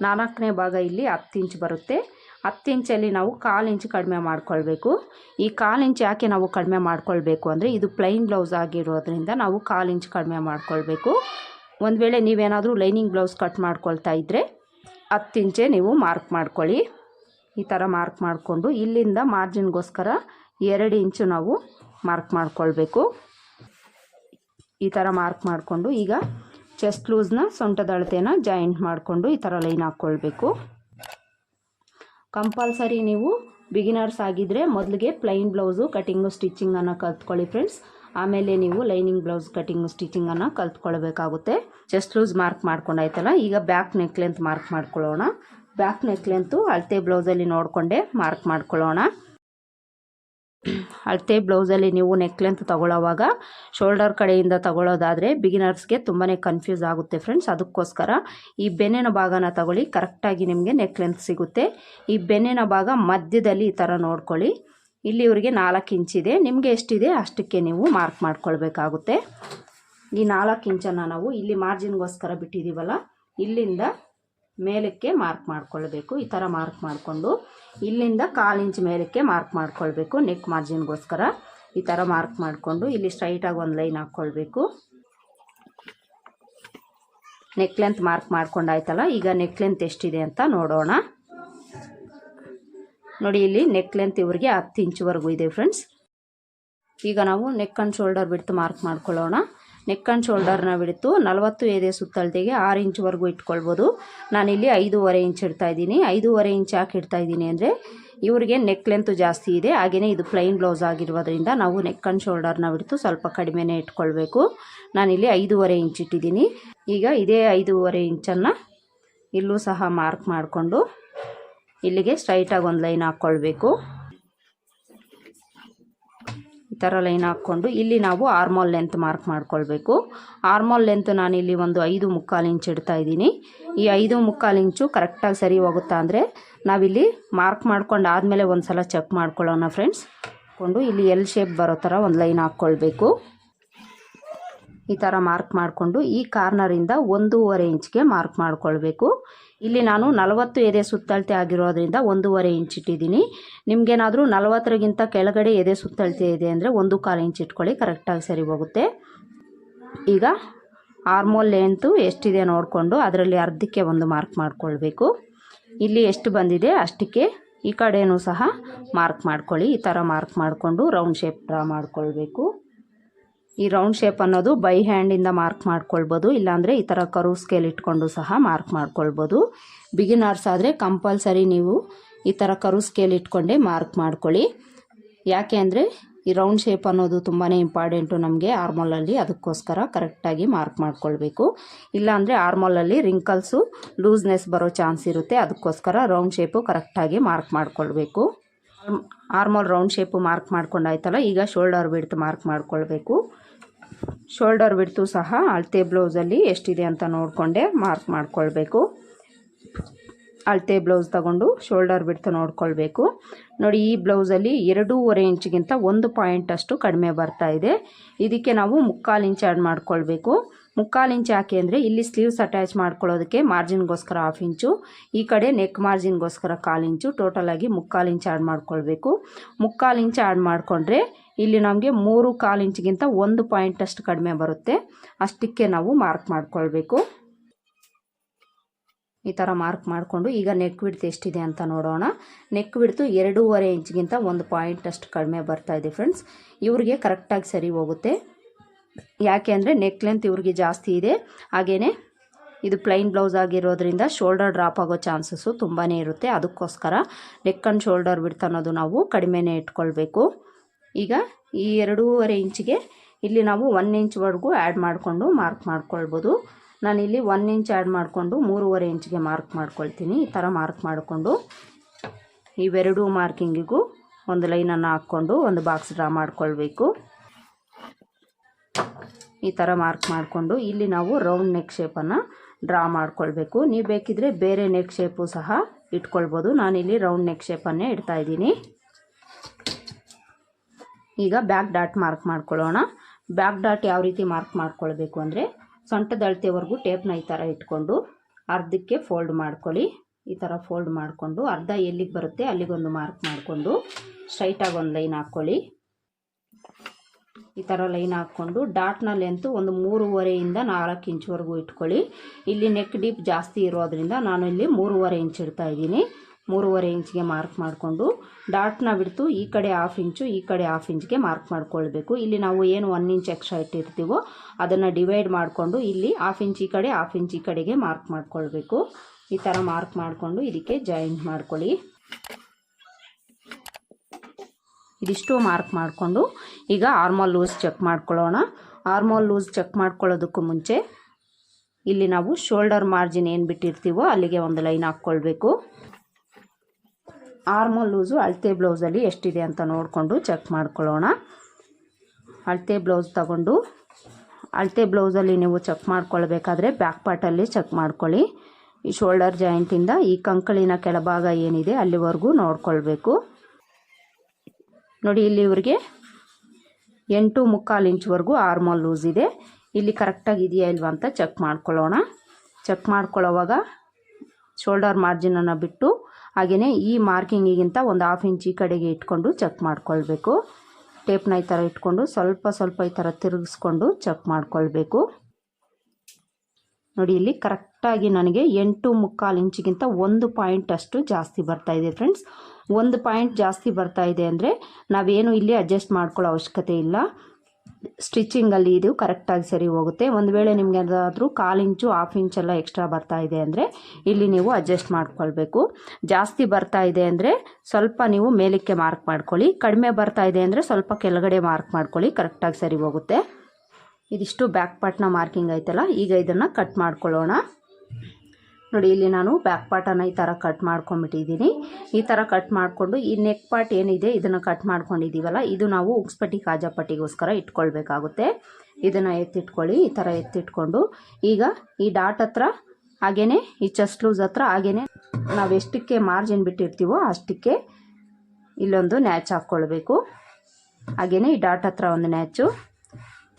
ನಾಲ್ಕನೇ ಭಾಗ ಇಲ್ಲಿ ಹತ್ತು ಇಂಚ್ ಬರುತ್ತೆ. ಹತ್ತು ಇಂಚಲ್ಲಿ ನಾವು ಕಾಲು ಇಂಚು ಕಡಿಮೆ ಮಾಡ್ಕೊಳ್ಬೇಕು. ಈ ಕಾಲು ಇಂಚು ಯಾಕೆ ನಾವು ಕಡಿಮೆ ಮಾಡ್ಕೊಳ್ಬೇಕು ಅಂದರೆ ಇದು ಪ್ಲೈನ್ ಬ್ಲೌಸ್ ಆಗಿರೋದ್ರಿಂದ ನಾವು ಕಾಲು ಇಂಚು ಕಡಿಮೆ ಮಾಡ್ಕೊಳ್ಬೇಕು. ಒಂದು ವೇಳೆ ನೀವೇನಾದರೂ ಲೈನಿಂಗ್ ಬ್ಲೌಸ್ ಕಟ್ ಮಾಡ್ಕೊಳ್ತಾ ಇದ್ದರೆ ಹತ್ತು ಇಂಚೆ ನೀವು ಮಾರ್ಕ್ ಮಾಡ್ಕೊಳ್ಳಿ. ಈ ಥರ ಮಾರ್ಕ್ ಮಾಡಿಕೊಂಡು ಇಲ್ಲಿಂದ ಮಾರ್ಜಿನ್ಗೋಸ್ಕರ ಎರಡು ಇಂಚು ನಾವು ಮಾರ್ಕ್ ಮಾಡಿಕೊಳ್ಬೇಕು. ಈ ಥರ ಮಾರ್ಕ್ ಮಾಡಿಕೊಂಡು ಈಗ ಚೆಸ್ಟ್ ಲೂಸ್ನ ಸೊಂಟದ ಅಳತೆನ ಜಾಯಿಂಟ್ ಮಾಡಿಕೊಂಡು ಈ ಥರ ಲೈನ್ ಹಾಕ್ಕೊಳ್ಬೇಕು. ಕಂಪಲ್ಸರಿ ನೀವು ಬಿಗಿನರ್ಸ್ ಆಗಿದ್ದರೆ ಮೊದಲಿಗೆ ಪ್ಲೈನ್ ಬ್ಲೌಸು ಕಟಿಂಗು ಸ್ಟಿಚಿಂಗನ್ನು ಕಲ್ತ್ಕೊಳ್ಳಿ ಫ್ರೆಂಡ್ಸ್ ಆಮೇಲೆ ನೀವು ಲೈನಿಂಗ್ ಬ್ಲೌಸ್ ಕಟಿಂಗು ಸ್ಟಿಚಿಂಗನ್ನು ಕಲ್ತ್ಕೊಳ್ಬೇಕಾಗುತ್ತೆ. ಚೆಸ್ಟ್ ಲೂಸ್ ಮಾರ್ಕ್ ಮಾಡ್ಕೊಂಡಾಯ್ತಲ್ಲ, ಈಗ ಬ್ಯಾಕ್ ನೆಕ್ಲೆಂತ್ ಮಾರ್ಕ್ ಮಾಡ್ಕೊಳ್ಳೋಣ. ಬ್ಯಾಕ್ ನೆಕ್ಲೆಂತು ಅಳತೆ ಬ್ಲೌಸಲ್ಲಿ ನೋಡಿಕೊಂಡೆ ಮಾರ್ಕ್ ಮಾಡ್ಕೊಳ್ಳೋಣ. ಅಳತೆ ಬ್ಲೌಸಲ್ಲಿ ನೀವು ನೆಕ್ ಲೆಂತ್ ತೊಗೊಳ್ಳೋವಾಗ ಶೋಲ್ಡರ್ ಕಡೆಯಿಂದ ತೊಗೊಳ್ಳೋದಾದರೆ ಬಿಗಿನರ್ಸ್ಗೆ ತುಂಬಾ ಕನ್ಫ್ಯೂಸ್ ಆಗುತ್ತೆ ಫ್ರೆಂಡ್ಸ್ ಅದಕ್ಕೋಸ್ಕರ ಈ ಬೆನ್ನಿನ ಭಾಗನ ತಗೊಳ್ಳಿ. ಕರೆಕ್ಟಾಗಿ ನಿಮಗೆ ನೆಕ್ ಲೆಂತ್ ಸಿಗುತ್ತೆ. ಈ ಬೆನ್ನಿನ ಭಾಗ ಮಧ್ಯದಲ್ಲಿ ಈ ಥರ ನೋಡ್ಕೊಳ್ಳಿ. ಇಲ್ಲಿ ಇವರಿಗೆ ನಾಲ್ಕು ಇಂಚಿದೆ ನಿಮಗೆ ಎಷ್ಟಿದೆ ಅಷ್ಟಕ್ಕೆ ನೀವು ಮಾರ್ಕ್ ಮಾಡ್ಕೊಳ್ಬೇಕಾಗುತ್ತೆ. ಈ ನಾಲ್ಕು ಇಂಚನ್ನು ನಾವು ಇಲ್ಲಿ ಮಾರ್ಜಿನ್ಗೋಸ್ಕರ ಬಿಟ್ಟಿದ್ದೀವಲ್ಲ ಇಲ್ಲಿಂದ ಮೇಲಕ್ಕೆ ಮಾರ್ಕ್ ಮಾಡ್ಕೊಳ್ಬೇಕು. ಈ ಥರ ಮಾರ್ಕ್ ಮಾಡಿಕೊಂಡು ಇಲ್ಲಿಂದ ಕಾಲು ಇಂಚ್ ಮೇಲಕ್ಕೆ ಮಾರ್ಕ್ ಮಾಡ್ಕೊಳ್ಬೇಕು ನೆಕ್ ಮಾರ್ಜಿನ್ಗೋಸ್ಕರ ಈ ಥರ ಮಾರ್ಕ್ ಮಾಡಿಕೊಂಡು ಇಲ್ಲಿ ಸ್ಟ್ರೈಟಾಗಿ ಒಂದು ಲೈನ್ ಹಾಕ್ಕೊಳ್ಬೇಕು ನೆಕ್ ಲೆಂತ್ ಮಾರ್ಕ್ ಮಾಡ್ಕೊಂಡಾಯ್ತಲ್ಲ ಈಗ ನೆಕ್ ಲೆಂತ್ ಎಷ್ಟಿದೆ ಅಂತ ನೋಡೋಣ. ನೋಡಿ, ಇಲ್ಲಿ ನೆಕ್ ಲೆಂತ್ ಇವ್ರಿಗೆ ಹತ್ತು ಇಂಚ್ವರೆಗೂ ಇದೆ ಫ್ರೆಂಡ್ಸ್ ಈಗ ನಾವು neck and shoulder width mark ಮಾಡ್ಕೊಳ್ಳೋಣ. ನೆಕ್ ಆ್ಯಂಡ್ ಶೋಲ್ಡರ್ನ ಬಿಡ್ತು ನಲವತ್ತು ಎದೆ ಸುತ್ತಳತೆಗೆ ಆರು ಇಂಚ್ವರೆಗೂ ಇಟ್ಕೊಳ್ಬೋದು. ನಾನಿಲ್ಲಿ ಐದೂವರೆ ಇಂಚ್ ಇಡ್ತಾ ಇದ್ದೀನಿ. ಐದೂವರೆ ಇಂಚ್ ಯಾಕೆ ಇಡ್ತಾ ಇದ್ದೀನಿ ಅಂದರೆ ಇವರಿಗೆ ನೆಕ್ ಲೆಂತು ಜಾಸ್ತಿ ಇದೆ. ಹಾಗೆಯೇ ಇದು ಪ್ಲೈನ್ ಬ್ಲೌಸ್ ಆಗಿರೋದ್ರಿಂದ ನಾವು ನೆಕ್ ಆ್ಯಂಡ್ ಶೋಲ್ಡರ್ನ ಬಿಡ್ತು ಸ್ವಲ್ಪ ಕಡಿಮೆನೇ ಇಟ್ಕೊಳ್ಬೇಕು. ನಾನಿಲ್ಲಿ ಐದೂವರೆ ಇಂಚ್ ಇಟ್ಟಿದ್ದೀನಿ. ಈಗ ಇದೇ ಐದೂವರೆ ಇಂಚನ್ನು ಇಲ್ಲೂ ಸಹ ಮಾರ್ಕ್ ಮಾಡಿಕೊಂಡು ಇಲ್ಲಿಗೆ ಸ್ಟ್ರೈಟಾಗಿ ಒಂದು ಲೈನ್ ಹಾಕ್ಕೊಳ್ಬೇಕು ಈ ಥರ ಲೈನ್ ಹಾಕ್ಕೊಂಡು ಇಲ್ಲಿ ನಾವು ಆರ್ಮೋಲ್ ಲೆಂತ್ ಮಾರ್ಕ್ ಮಾಡ್ಕೊಳ್ಬೇಕು. ಆರ್ಮೋಲ್ ಲೆಂತ್ ನಾನಿಲ್ಲಿ ಒಂದು ಐದು ಮುಕ್ಕಾಲು ಇಂಚ್ ಇಡ್ತಾ ಇದ್ದೀನಿ. ಈ ಐದು ಮುಕ್ಕಾಲು ಇಂಚು ಕರೆಕ್ಟಾಗಿ ಸರಿ ಹೋಗುತ್ತಾ ಅಂದರೆ ನಾವಿಲ್ಲಿ ಮಾರ್ಕ್ ಮಾಡ್ಕೊಂಡು ಆದಮೇಲೆ ಒಂದು ಸಲ ಚೆಕ್ ಮಾಡ್ಕೊಳ್ಳೋಣ ಫ್ರೆಂಡ್ಸ್ ಕೊಂಡು ಇಲ್ಲಿ ಎಲ್ ಶೇಪ್ ಬರೋ ಥರ ಒಂದು ಲೈನ್ ಹಾಕ್ಕೊಳ್ಬೇಕು. ಈ ಥರ ಮಾರ್ಕ್ ಮಾಡಿಕೊಂಡು ಈ ಕಾರ್ನರಿಂದ ಒಂದೂವರೆ ಇಂಚ್ಗೆ ಮಾರ್ಕ್ ಮಾಡ್ಕೊಳ್ಬೇಕು. ಇಲ್ಲಿ ನಾನು ನಲವತ್ತು ಎದೆ ಸುತ್ತಳತೆ ಆಗಿರೋದ್ರಿಂದ ಒಂದೂವರೆ ಇಂಚ್ ಇಟ್ಟಿದ್ದೀನಿ. ನಿಮಗೇನಾದರೂ ನಲವತ್ತರಿಗಿಂತ ಕೆಳಗಡೆ ಎದೆ ಸುತ್ತಳತೆ ಇದೆ ಅಂದರೆ ಒಂದು ಕಾಲು ಇಂಚ್ ಇಟ್ಕೊಳ್ಳಿ ಕರೆಕ್ಟಾಗಿ ಸರಿ ಹೋಗುತ್ತೆ. ಈಗ ಆರ್ಮೋಲ್ ಲೆಂತು ಎಷ್ಟಿದೆ ನೋಡಿಕೊಂಡು ಅದರಲ್ಲಿ ಅರ್ಧಕ್ಕೆ ಒಂದು ಮಾರ್ಕ್ ಮಾಡಿಕೊಳ್ಬೇಕು. ಇಲ್ಲಿ ಎಷ್ಟು ಬಂದಿದೆ ಅಷ್ಟಕ್ಕೆ ಈ ಕಡೆಯೂ ಸಹ ಮಾರ್ಕ್ ಮಾಡ್ಕೊಳ್ಳಿ, ಈ ಥರ ಮಾರ್ಕ್ ಮಾಡಿಕೊಂಡು ರೌಂಡ್ ಶೇಪ್ ಡ್ರಾ ಮಾಡ್ಕೊಳ್ಬೇಕು. ಈ ರೌಂಡ್ ಶೇಪ್ ಅನ್ನೋದು ಬೈ ಹ್ಯಾಂಡಿಂದ ಮಾರ್ಕ್ ಮಾಡ್ಕೊಳ್ಬೋದು. ಇಲ್ಲಾಂದರೆ ಈ ಥರ ಕರು ಸ್ಕೇಲ್ ಇಟ್ಕೊಂಡು ಸಹ ಮಾರ್ಕ್ ಮಾಡ್ಕೊಳ್ಬೋದು. ಬಿಗಿನರ್ಸ್ ಆದರೆ ಕಂಪಲ್ಸರಿ ನೀವು ಈ ಥರ ಕರು ಸ್ಕೇಲ್ ಇಟ್ಕೊಂಡೇ ಮಾರ್ಕ್ ಮಾಡ್ಕೊಳ್ಳಿ. ಯಾಕೆ ಅಂದರೆ ಈ ರೌಂಡ್ ಶೇಪ್ ಅನ್ನೋದು ತುಂಬಾ ಇಂಪಾರ್ಟೆಂಟು ನಮಗೆ ಆರ್ಮೋಲಲ್ಲಿ ಅದಕ್ಕೋಸ್ಕರ ಕರೆಕ್ಟಾಗಿ ಮಾರ್ಕ್ ಮಾಡ್ಕೊಳ್ಬೇಕು. ಇಲ್ಲಾಂದರೆ ಆರ್ಮೋಲಲ್ಲಿ ರಿಂಕಲ್ಸು ಲೂಸ್ನೆಸ್ ಬರೋ ಚಾನ್ಸ್ ಇರುತ್ತೆ. ಅದಕ್ಕೋಸ್ಕರ ರೌಂಡ್ ಶೇಪು ಕರೆಕ್ಟಾಗಿ ಮಾರ್ಕ್ ಮಾಡ್ಕೊಳ್ಬೇಕು. ಆರ್ಮೋಲ್ ರೌಂಡ್ ಶೇಪು ಮಾರ್ಕ್ ಮಾಡ್ಕೊಂಡಾಯ್ತಲ್ಲ ಈಗ ಶೋಲ್ಡರ್ ಬಿಡ್ತು ಮಾರ್ಕ್ ಮಾಡ್ಕೊಳ್ಬೇಕು. ಶೋಲ್ಡರ್ ಬಿಡ್ತು ಸಹ ಅಳತೆ ಬ್ಲೌಸಲ್ಲಿ ಎಷ್ಟಿದೆ ಅಂತ ನೋಡಿಕೊಂಡೆ ಮಾರ್ಕ್ ಮಾಡಿಕೊಳ್ಬೇಕು. ಅಳತೆ ಬ್ಲೌಸ್ ತಗೊಂಡು ಶೋಲ್ಡರ್ ಬಿಡ್ತು ನೋಡ್ಕೊಳ್ಬೇಕು. ನೋಡಿ, ಈ ಬ್ಲೌಸಲ್ಲಿ ಎರಡೂವರೆ ಇಂಚಿಗಿಂತ ಒಂದು ಪಾಯಿಂಟ್ ಅಷ್ಟು ಕಡಿಮೆ ಬರ್ತಾ ಇದೆ. ಇದಕ್ಕೆ ನಾವು ಮುಕ್ಕಾಲು ಇಂಚ್ ಆ್ಯಡ್ ಮಾಡ್ಕೊಳ್ಬೇಕು. ಮುಕ್ಕಾಲು ಇಂಚ್ ಯಾಕೆ ಅಂದರೆ ಇಲ್ಲಿ ಸ್ಲೀವ್ಸ್ ಅಟ್ಯಾಚ್ ಮಾಡ್ಕೊಳ್ಳೋದಕ್ಕೆ ಮಾರ್ಜಿನ್ಗೋಸ್ಕರ ಹಾಫ್ ಇಂಚು, ಈ ಕಡೆ ನೆಕ್ ಮಾರ್ಜಿನ್ಗೋಸ್ಕರ ಕಾಲು ಇಂಚು ಟೋಟಲಾಗಿ ಮುಕ್ಕಾಲು ಇಂಚ್ ಆ್ಯಡ್ ಮಾಡ್ಕೊಳ್ಬೇಕು. ಮುಕ್ಕಾಲು ಇಂಚ್ ಆ್ಯಡ್ ಮಾಡಿಕೊಂಡ್ರೆ ಇಲ್ಲಿ ನಮಗೆ ಮೂರು ಕಾಲು ಇಂಚ್ಗಿಂತ ಒಂದು ಪಾಯಿಂಟ್ ಅಷ್ಟು ಕಡಿಮೆ ಬರುತ್ತೆ. ಅಷ್ಟಕ್ಕೆ ನಾವು ಮಾರ್ಕ್ ಮಾಡಿಕೊಳ್ಬೇಕು. ಈ ಥರ ಮಾರ್ಕ್ ಮಾಡಿಕೊಂಡು ಈಗ ನೆಕ್ ಬಿಡ್ತು ಎಷ್ಟಿದೆ ಅಂತ ನೋಡೋಣ. ನೆಕ್ ವಿಡ್ತು ಎರಡೂವರೆ ಇಂಚ್ಗಿಂತ ಒಂದು ಪಾಯಿಂಟ್ ಅಷ್ಟು ಕಡಿಮೆ ಬರ್ತಾ ಇದೆ ಫ್ರೆಂಡ್ಸ್ ಇವ್ರಿಗೆ ಕರೆಕ್ಟಾಗಿ ಸರಿ ಹೋಗುತ್ತೆ. ಯಾಕೆ ಅಂದರೆ ನೆಕ್ ಲೆಂತ್ ಇವ್ರಿಗೆ ಜಾಸ್ತಿ ಇದೆ. ಹಾಗೆಯೇ ಇದು ಪ್ಲೈನ್ ಬ್ಲೌಸ್ ಆಗಿರೋದ್ರಿಂದ ಶೋಲ್ಡರ್ ಡ್ರಾಪ್ ಆಗೋ ಚಾನ್ಸಸ್ಸು ತುಂಬಾ ಇರುತ್ತೆ. ಅದಕ್ಕೋಸ್ಕರ ನೆಕ್ ಆ್ಯಂಡ್ ಶೋಲ್ಡರ್ ಬಿಡ್ತು ಅನ್ನೋದು ನಾವು ಕಡಿಮೆನೇ ಇಟ್ಕೊಳ್ಬೇಕು. ಈಗ ಈ ಎರಡೂವರೆ ಇಂಚಿಗೆ ಇಲ್ಲಿ ನಾವು ಒನ್ ಇಂಚ್ವರೆಗೂ ಆ್ಯಡ್ ಮಾಡಿಕೊಂಡು ಮಾರ್ಕ್ ಮಾಡ್ಕೊಳ್ಬೋದು. ನಾನಿಲ್ಲಿ ಒನ್ ಇಂಚ್ ಆ್ಯಡ್ ಮಾಡಿಕೊಂಡು ಮೂರುವರೆ ಇಂಚ್ಗೆ ಮಾರ್ಕ್ ಮಾಡ್ಕೊಳ್ತೀನಿ. ಈ ಥರ ಮಾರ್ಕ್ ಮಾಡಿಕೊಂಡು ಇವೆರಡೂ ಮಾರ್ಕಿಂಗಿಗೂ ಒಂದು ಲೈನನ್ನು ಹಾಕ್ಕೊಂಡು ಒಂದು ಬಾಕ್ಸ್ ಡ್ರಾ ಮಾಡ್ಕೊಳ್ಬೇಕು. ಈ ಥರ ಮಾರ್ಕ್ ಮಾಡಿಕೊಂಡು ಇಲ್ಲಿ ನಾವು ರೌಂಡ್ ನೆಕ್ ಶೇಪನ್ನು ಡ್ರಾ ಮಾಡ್ಕೊಳ್ಬೇಕು. ನೀವು ಬೇಕಿದ್ರೆ ಬೇರೆ ನೆಕ್ ಶೇಪು ಸಹ ಇಟ್ಕೊಳ್ಬೋದು. ನಾನಿಲ್ಲಿ ರೌಂಡ್ ನೆಕ್ ಶೇಪನ್ನೇ ಇಡ್ತಾ ಇದ್ದೀನಿ. ಈಗ ಬ್ಯಾಕ್ ಡಾಟ್ ಮಾರ್ಕ್ ಮಾಡ್ಕೊಳ್ಳೋಣ. ಬ್ಯಾಕ್ ಡಾಟ್ ಯಾವ ರೀತಿ ಮಾರ್ಕ್ ಮಾಡ್ಕೊಳ್ಬೇಕು ಅಂದರೆ ಸೊಂಟದ ಅಳತೆವರೆಗೂ ಟೇಪ್ನ ಈ ಥರ ಇಟ್ಕೊಂಡು ಅರ್ಧಕ್ಕೆ ಫೋಲ್ಡ್ ಮಾಡ್ಕೊಳ್ಳಿ. ಈ ಥರ ಫೋಲ್ಡ್ ಮಾಡಿಕೊಂಡು ಅರ್ಧ ಎಲ್ಲಿಗೆ ಬರುತ್ತೆ ಅಲ್ಲಿಗೊಂದು ಮಾರ್ಕ್ ಮಾಡಿಕೊಂಡು ಸ್ಟ್ರೈಟಾಗಿ ಒಂದು ಲೈನ್ ಹಾಕ್ಕೊಳ್ಳಿ ಈ ಥರ ಲೈನ್ ಹಾಕ್ಕೊಂಡು ಡಾಟ್ನಲ್ಲಿ ಅಂತೂ ಒಂದು ಮೂರುವರೆಯಿಂದ ನಾಲ್ಕು ಇಂಚ್ವರೆಗೂ ಇಟ್ಕೊಳ್ಳಿ. ಇಲ್ಲಿ ನೆಕ್ ಡೀಪ್ ಜಾಸ್ತಿ ಇರೋದ್ರಿಂದ ನಾನು ಇಲ್ಲಿ ಮೂರುವರೆ ಇಂಚ್ ಇಡ್ತಾ ಇದ್ದೀನಿ. ಮೂರುವರೆ ಇಂಚ್ಗೆ ಮಾರ್ಕ್ ಮಾಡಿಕೊಂಡು ಡಾಟ್ನ ಬಿಡ್ತು, ಈ ಕಡೆ ಹಾಫ್ ಇಂಚು, ಈ ಕಡೆ ಹಾಫ್ ಇಂಚ್ಗೆ ಮಾರ್ಕ್ ಮಾಡ್ಕೊಳ್ಬೇಕು. ಇಲ್ಲಿ ನಾವು ಏನು ಒನ್ ಇಂಚ್ ಎಕ್ಸ್ಟ್ರಾ ಇಟ್ಟಿರ್ತೀವೋ ಅದನ್ನು ಡಿವೈಡ್ ಮಾಡಿಕೊಂಡು ಇಲ್ಲಿ ಹಾಫ್ ಇಂಚ್ ಈ ಕಡೆ ಹಾಫ್ ಇಂಚ್ ಈ ಕಡೆಗೆ ಮಾರ್ಕ್ ಮಾಡ್ಕೊಳ್ಬೇಕು. ಈ ಥರ ಮಾರ್ಕ್ ಮಾಡಿಕೊಂಡು ಇದಕ್ಕೆ ಜಾಯಿಂಟ್ ಮಾಡ್ಕೊಳ್ಳಿ. ಇದಿಷ್ಟು ಮಾರ್ಕ್ ಮಾಡಿಕೊಂಡು ಈಗ ಆರ್ಮೋಲ್ ಲೂಸ್ ಚೆಕ್ ಮಾಡ್ಕೊಳ್ಳೋಣ. ಆರ್ಮೋಲ್ ಲೂಸ್ ಚೆಕ್ ಮಾಡ್ಕೊಳ್ಳೋದಕ್ಕೂ ಮುಂಚೆ ಇಲ್ಲಿ ನಾವು ಶೋಲ್ಡರ್ ಮಾರ್ಜಿನ್ ಏನು ಬಿಟ್ಟಿರ್ತೀವೋ ಅಲ್ಲಿಗೆ ಒಂದು ಲೈನ್ ಹಾಕ್ಕೊಳ್ಬೇಕು. ಆರ್ಮೋಲ್ ಲೂಸು ಅಳತೆ ಬ್ಲೌಸಲ್ಲಿ ಎಷ್ಟಿದೆ ಅಂತ ನೋಡಿಕೊಂಡು ಚೆಕ್ ಮಾಡ್ಕೊಳ್ಳೋಣ. ಅಳತೆ ಬ್ಲೌಸ್ ತಗೊಂಡು ಅಳತೆ ಬ್ಲೌಸಲ್ಲಿ ನೀವು ಚೆಕ್ ಮಾಡ್ಕೊಳ್ಬೇಕಾದ್ರೆ ಬ್ಯಾಕ್ ಪಾರ್ಟಲ್ಲಿ ಚೆಕ್ ಮಾಡ್ಕೊಳ್ಳಿ. ಈ ಶೋಲ್ಡರ್ ಜಾಯಿಂಟಿಂದ ಈ ಕಂಕಳಿನ ಕೆಳಭಾಗ ಏನಿದೆ ಅಲ್ಲಿವರೆಗೂ ನೋಡ್ಕೊಳ್ಬೇಕು. ನೋಡಿ, ಇಲ್ಲಿ ಇವ್ರಿಗೆ ಎಂಟು ಮುಕ್ಕಾಲು ಇಂಚ್ವರೆಗೂ ಆರ್ಮೋಲ್ ಲೂಸ್ ಇದೆ. ಇಲ್ಲಿ ಕರೆಕ್ಟಾಗಿ ಇದೆಯಾ ಇಲ್ವಾ ಅಂತ ಚೆಕ್ ಮಾಡ್ಕೊಳ್ಳೋಣ. ಚೆಕ್ ಮಾಡ್ಕೊಳ್ಳೋವಾಗ ಶೋಲ್ಡರ್ ಮಾರ್ಜಿನನ್ನು ಬಿಟ್ಟು ಹಾಗೆಯೇ ಈ ಮಾರ್ಕಿಂಗಿಗಿಂತ ಒಂದು ಹಾಫ್ ಇಂಚ್ ಈ ಕಡೆಗೆ ಇಟ್ಕೊಂಡು ಚೆಕ್ ಮಾಡ್ಕೊಳ್ಬೇಕು. ಟೇಪ್ನ ಈ ಥರ ಇಟ್ಕೊಂಡು ಸ್ವಲ್ಪ ಸ್ವಲ್ಪ ಈ ಥರ ತಿರುಗಿಸ್ಕೊಂಡು ಚೆಕ್ ಮಾಡ್ಕೊಳ್ಬೇಕು. ನೋಡಿ, ಇಲ್ಲಿ ಕರೆಕ್ಟಾಗಿ ನನಗೆ ಎಂಟು ಮುಕ್ಕಾಲು ಇಂಚಿಗಿಂತ ಒಂದು ಪಾಯಿಂಟ್ ಅಷ್ಟು ಜಾಸ್ತಿ ಬರ್ತಾ ಇದೆ ಫ್ರೆಂಡ್ಸ್ ಒಂದು ಪಾಯಿಂಟ್ ಜಾಸ್ತಿ ಬರ್ತಾ ಇದೆ ಅಂದರೆ ನಾವೇನು ಇಲ್ಲಿ ಅಡ್ಜಸ್ಟ್ ಮಾಡ್ಕೊಳ್ಳೋ ಅವಶ್ಯಕತೆ ಇಲ್ಲ. ಸ್ಟಿಚಿಂಗಲ್ಲಿ ಇದು ಕರೆಕ್ಟಾಗಿ ಸರಿ ಹೋಗುತ್ತೆ. ಒಂದು ವೇಳೆ ನಿಮಗೆ ಏನಾದರೂ ಕಾಲು ಇಂಚು ಹಾಫ್ ಇಂಚೆಲ್ಲ ಎಕ್ಸ್ಟ್ರಾ ಬರ್ತಾ ಇದೆ ಅಂದರೆ ಇಲ್ಲಿ ನೀವು ಅಡ್ಜಸ್ಟ್ ಮಾಡ್ಕೊಳ್ಬೇಕು. ಜಾಸ್ತಿ ಬರ್ತಾ ಇದೆ ಅಂದರೆ ಸ್ವಲ್ಪ ನೀವು ಮೇಲಕ್ಕೆ ಮಾರ್ಕ್ ಮಾಡ್ಕೊಳ್ಳಿ. ಕಡಿಮೆ ಬರ್ತಾ ಇದೆ ಅಂದರೆ ಸ್ವಲ್ಪ ಕೆಳಗಡೆ ಮಾರ್ಕ್ ಮಾಡ್ಕೊಳ್ಳಿ. ಕರೆಕ್ಟಾಗಿ ಸರಿ ಹೋಗುತ್ತೆ. ಇದಿಷ್ಟು ಬ್ಯಾಕ್ ಪಾರ್ಟ್ನ ಮಾರ್ಕಿಂಗ್ ಐತಲ್ಲ, ಈಗ ಇದನ್ನು ಕಟ್ ಮಾಡ್ಕೊಳ್ಳೋಣ. ನೋಡಿ, ಇಲ್ಲಿ ನಾನು ಬ್ಯಾಕ್ ಪಾರ್ಟನ್ನು ಈ ಥರ ಕಟ್ ಮಾಡ್ಕೊಂಡ್ಬಿಟ್ಟಿದ್ದೀನಿ. ಈ ಥರ ಕಟ್ ಮಾಡಿಕೊಂಡು ಈ ನೆಕ್ ಪಾರ್ಟ್ ಏನಿದೆ, ಇದನ್ನು ಕಟ್ ಮಾಡ್ಕೊಂಡಿದ್ದೀವಲ್ಲ ಇದು ನಾವು ಉಕ್ಸ್ಪಟ್ಟಿ ಕಾಜಾಪಟ್ಟಿಗೋಸ್ಕರ ಇಟ್ಕೊಳ್ಬೇಕಾಗುತ್ತೆ. ಇದನ್ನು ಎತ್ತಿಟ್ಕೊಳ್ಳಿ, ಈ ಥರ ಎತ್ತಿಟ್ಕೊಂಡು. ಈಗ ಈ ಡಾಟ್ ಹತ್ರ ಹಾಗೆಯೇ ಈ ಚೆಸ್ಟ್ ಲೂಸ್ ಹತ್ರ ಹಾಗೆಯೇ ನಾವು ಎಷ್ಟಕ್ಕೆ ಮಾರ್ಜಿನ್ ಬಿಟ್ಟಿರ್ತೀವೋ ಅಷ್ಟಕ್ಕೆ ಇಲ್ಲೊಂದು ನ್ಯಾಚ್ ಹಾಕ್ಕೊಳ್ಬೇಕು. ಹಾಗೆಯೇ ಈ ಡಾಟ್ ಹತ್ರ ಒಂದು ನ್ಯಾಚು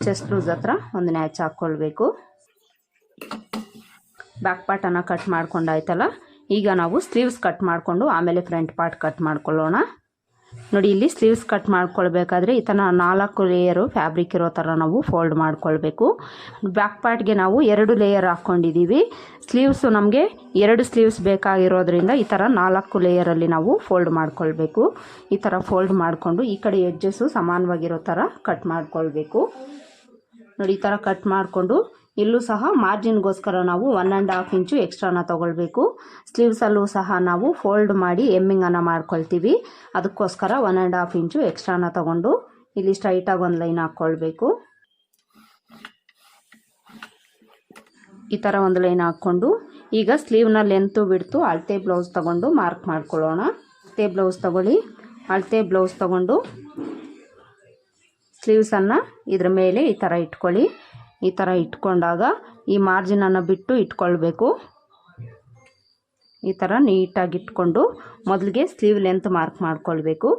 ಚೆಸ್ಟ್ ಲೂಸ್ ಹತ್ರ ಒಂದು ನ್ಯಾಚ್ ಹಾಕ್ಕೊಳ್ಬೇಕು. ಬ್ಯಾಕ್ ಪಾರ್ಟನ್ನು ಕಟ್ ಮಾಡ್ಕೊಂಡಾಯ್ತಲ್ಲ ಈಗ ನಾವು ಸ್ಲೀವ್ಸ್ ಕಟ್ ಮಾಡಿಕೊಂಡು ಆಮೇಲೆ ಫ್ರಂಟ್ ಪಾರ್ಟ್ ಕಟ್ ಮಾಡ್ಕೊಳ್ಳೋಣ. ನೋಡಿ, ಇಲ್ಲಿ ಸ್ಲೀವ್ಸ್ ಕಟ್ ಮಾಡ್ಕೊಳ್ಬೇಕಾದ್ರೆ ಈ ಥರ ನಾಲ್ಕು ಲೇಯರು ಫ್ಯಾಬ್ರಿಕ್ ಇರೋ ಥರ ನಾವು ಫೋಲ್ಡ್ ಮಾಡ್ಕೊಳ್ಬೇಕು. ಬ್ಯಾಕ್ ಪಾರ್ಟ್ಗೆ ನಾವು ಎರಡು ಲೇಯರ್ ಹಾಕ್ಕೊಂಡಿದ್ದೀವಿ ಸ್ಲೀವ್ಸು ನಮಗೆ ಎರಡು ಸ್ಲೀವ್ಸ್ ಬೇಕಾಗಿರೋದ್ರಿಂದ ಈ ಥರ ನಾಲ್ಕು ಲೇಯರಲ್ಲಿ ನಾವು ಫೋಲ್ಡ್ ಮಾಡ್ಕೊಳ್ಬೇಕು. ಈ ಥರ ಫೋಲ್ಡ್ ಮಾಡಿಕೊಂಡು ಈ ಕಡೆ ಎಡ್ಜಸ್ಸು ಸಮಾನವಾಗಿರೋ ಥರ ಕಟ್ ಮಾಡ್ಕೊಳ್ಬೇಕು. ನೋಡಿ, ಈ ಥರ ಕಟ್ ಮಾಡಿಕೊಂಡು ಇಲ್ಲೂ ಸಹ ಮಾರ್ಜಿನ್ಗೋಸ್ಕರ ನಾವು ಒನ್ ಆ್ಯಂಡ್ ಹಾಫ್ ಇಂಚು ಎಕ್ಸ್ಟ್ರಾನ ತೊಗೊಳ್ಬೇಕು. ಸ್ಲೀವ್ಸಲ್ಲೂ ಸಹ ನಾವು ಫೋಲ್ಡ್ ಮಾಡಿ ಎಮ್ಮಿಂಗನ್ನು ಮಾಡ್ಕೊಳ್ತೀವಿ. ಅದಕ್ಕೋಸ್ಕರ ಒನ್ ಆ್ಯಂಡ್ ಹಾಫ್ ಇಂಚು ಎಕ್ಸ್ಟ್ರಾನ ತೊಗೊಂಡು ಇಲ್ಲಿ ಸ್ಟ್ರೈಟಾಗಿ ಒಂದು ಲೈನ್ ಹಾಕ್ಕೊಳ್ಬೇಕು. ಈ ಥರ ಒಂದು ಲೈನ್ ಹಾಕ್ಕೊಂಡು ಈಗ ಸ್ಲೀವ್ನ ಲೆಂತು ಬಿಡ್ತು, ಅಳತೆ ಬ್ಲೌಸ್ ತೊಗೊಂಡು ಮಾರ್ಕ್ ಮಾಡ್ಕೊಳ್ಳೋಣ. ಅಳತೆ ಬ್ಲೌಸ್ ತೊಗೊಳ್ಳಿ. ಅಳತೆ ಬ್ಲೌಸ್ ತೊಗೊಂಡು ಸ್ಲೀವ್ಸನ್ನು ಇದ್ರ ಮೇಲೆ ಈ ಥರ ಇಟ್ಕೊಳ್ಳಿ. ಈ ಥರ ಇಟ್ಕೊಂಡಾಗ ಈ ಮಾರ್ಜಿನನ್ನು ಬಿಟ್ಟು ಇಟ್ಕೊಳ್ಬೇಕು. ಈ ಥರ ನೀಟಾಗಿ ಇಟ್ಕೊಂಡು ಮೊದಲಿಗೆ ಸ್ಲೀವ್ ಲೆಂತ್ ಮಾರ್ಕ್ ಮಾಡ್ಕೊಳ್ಬೇಕು.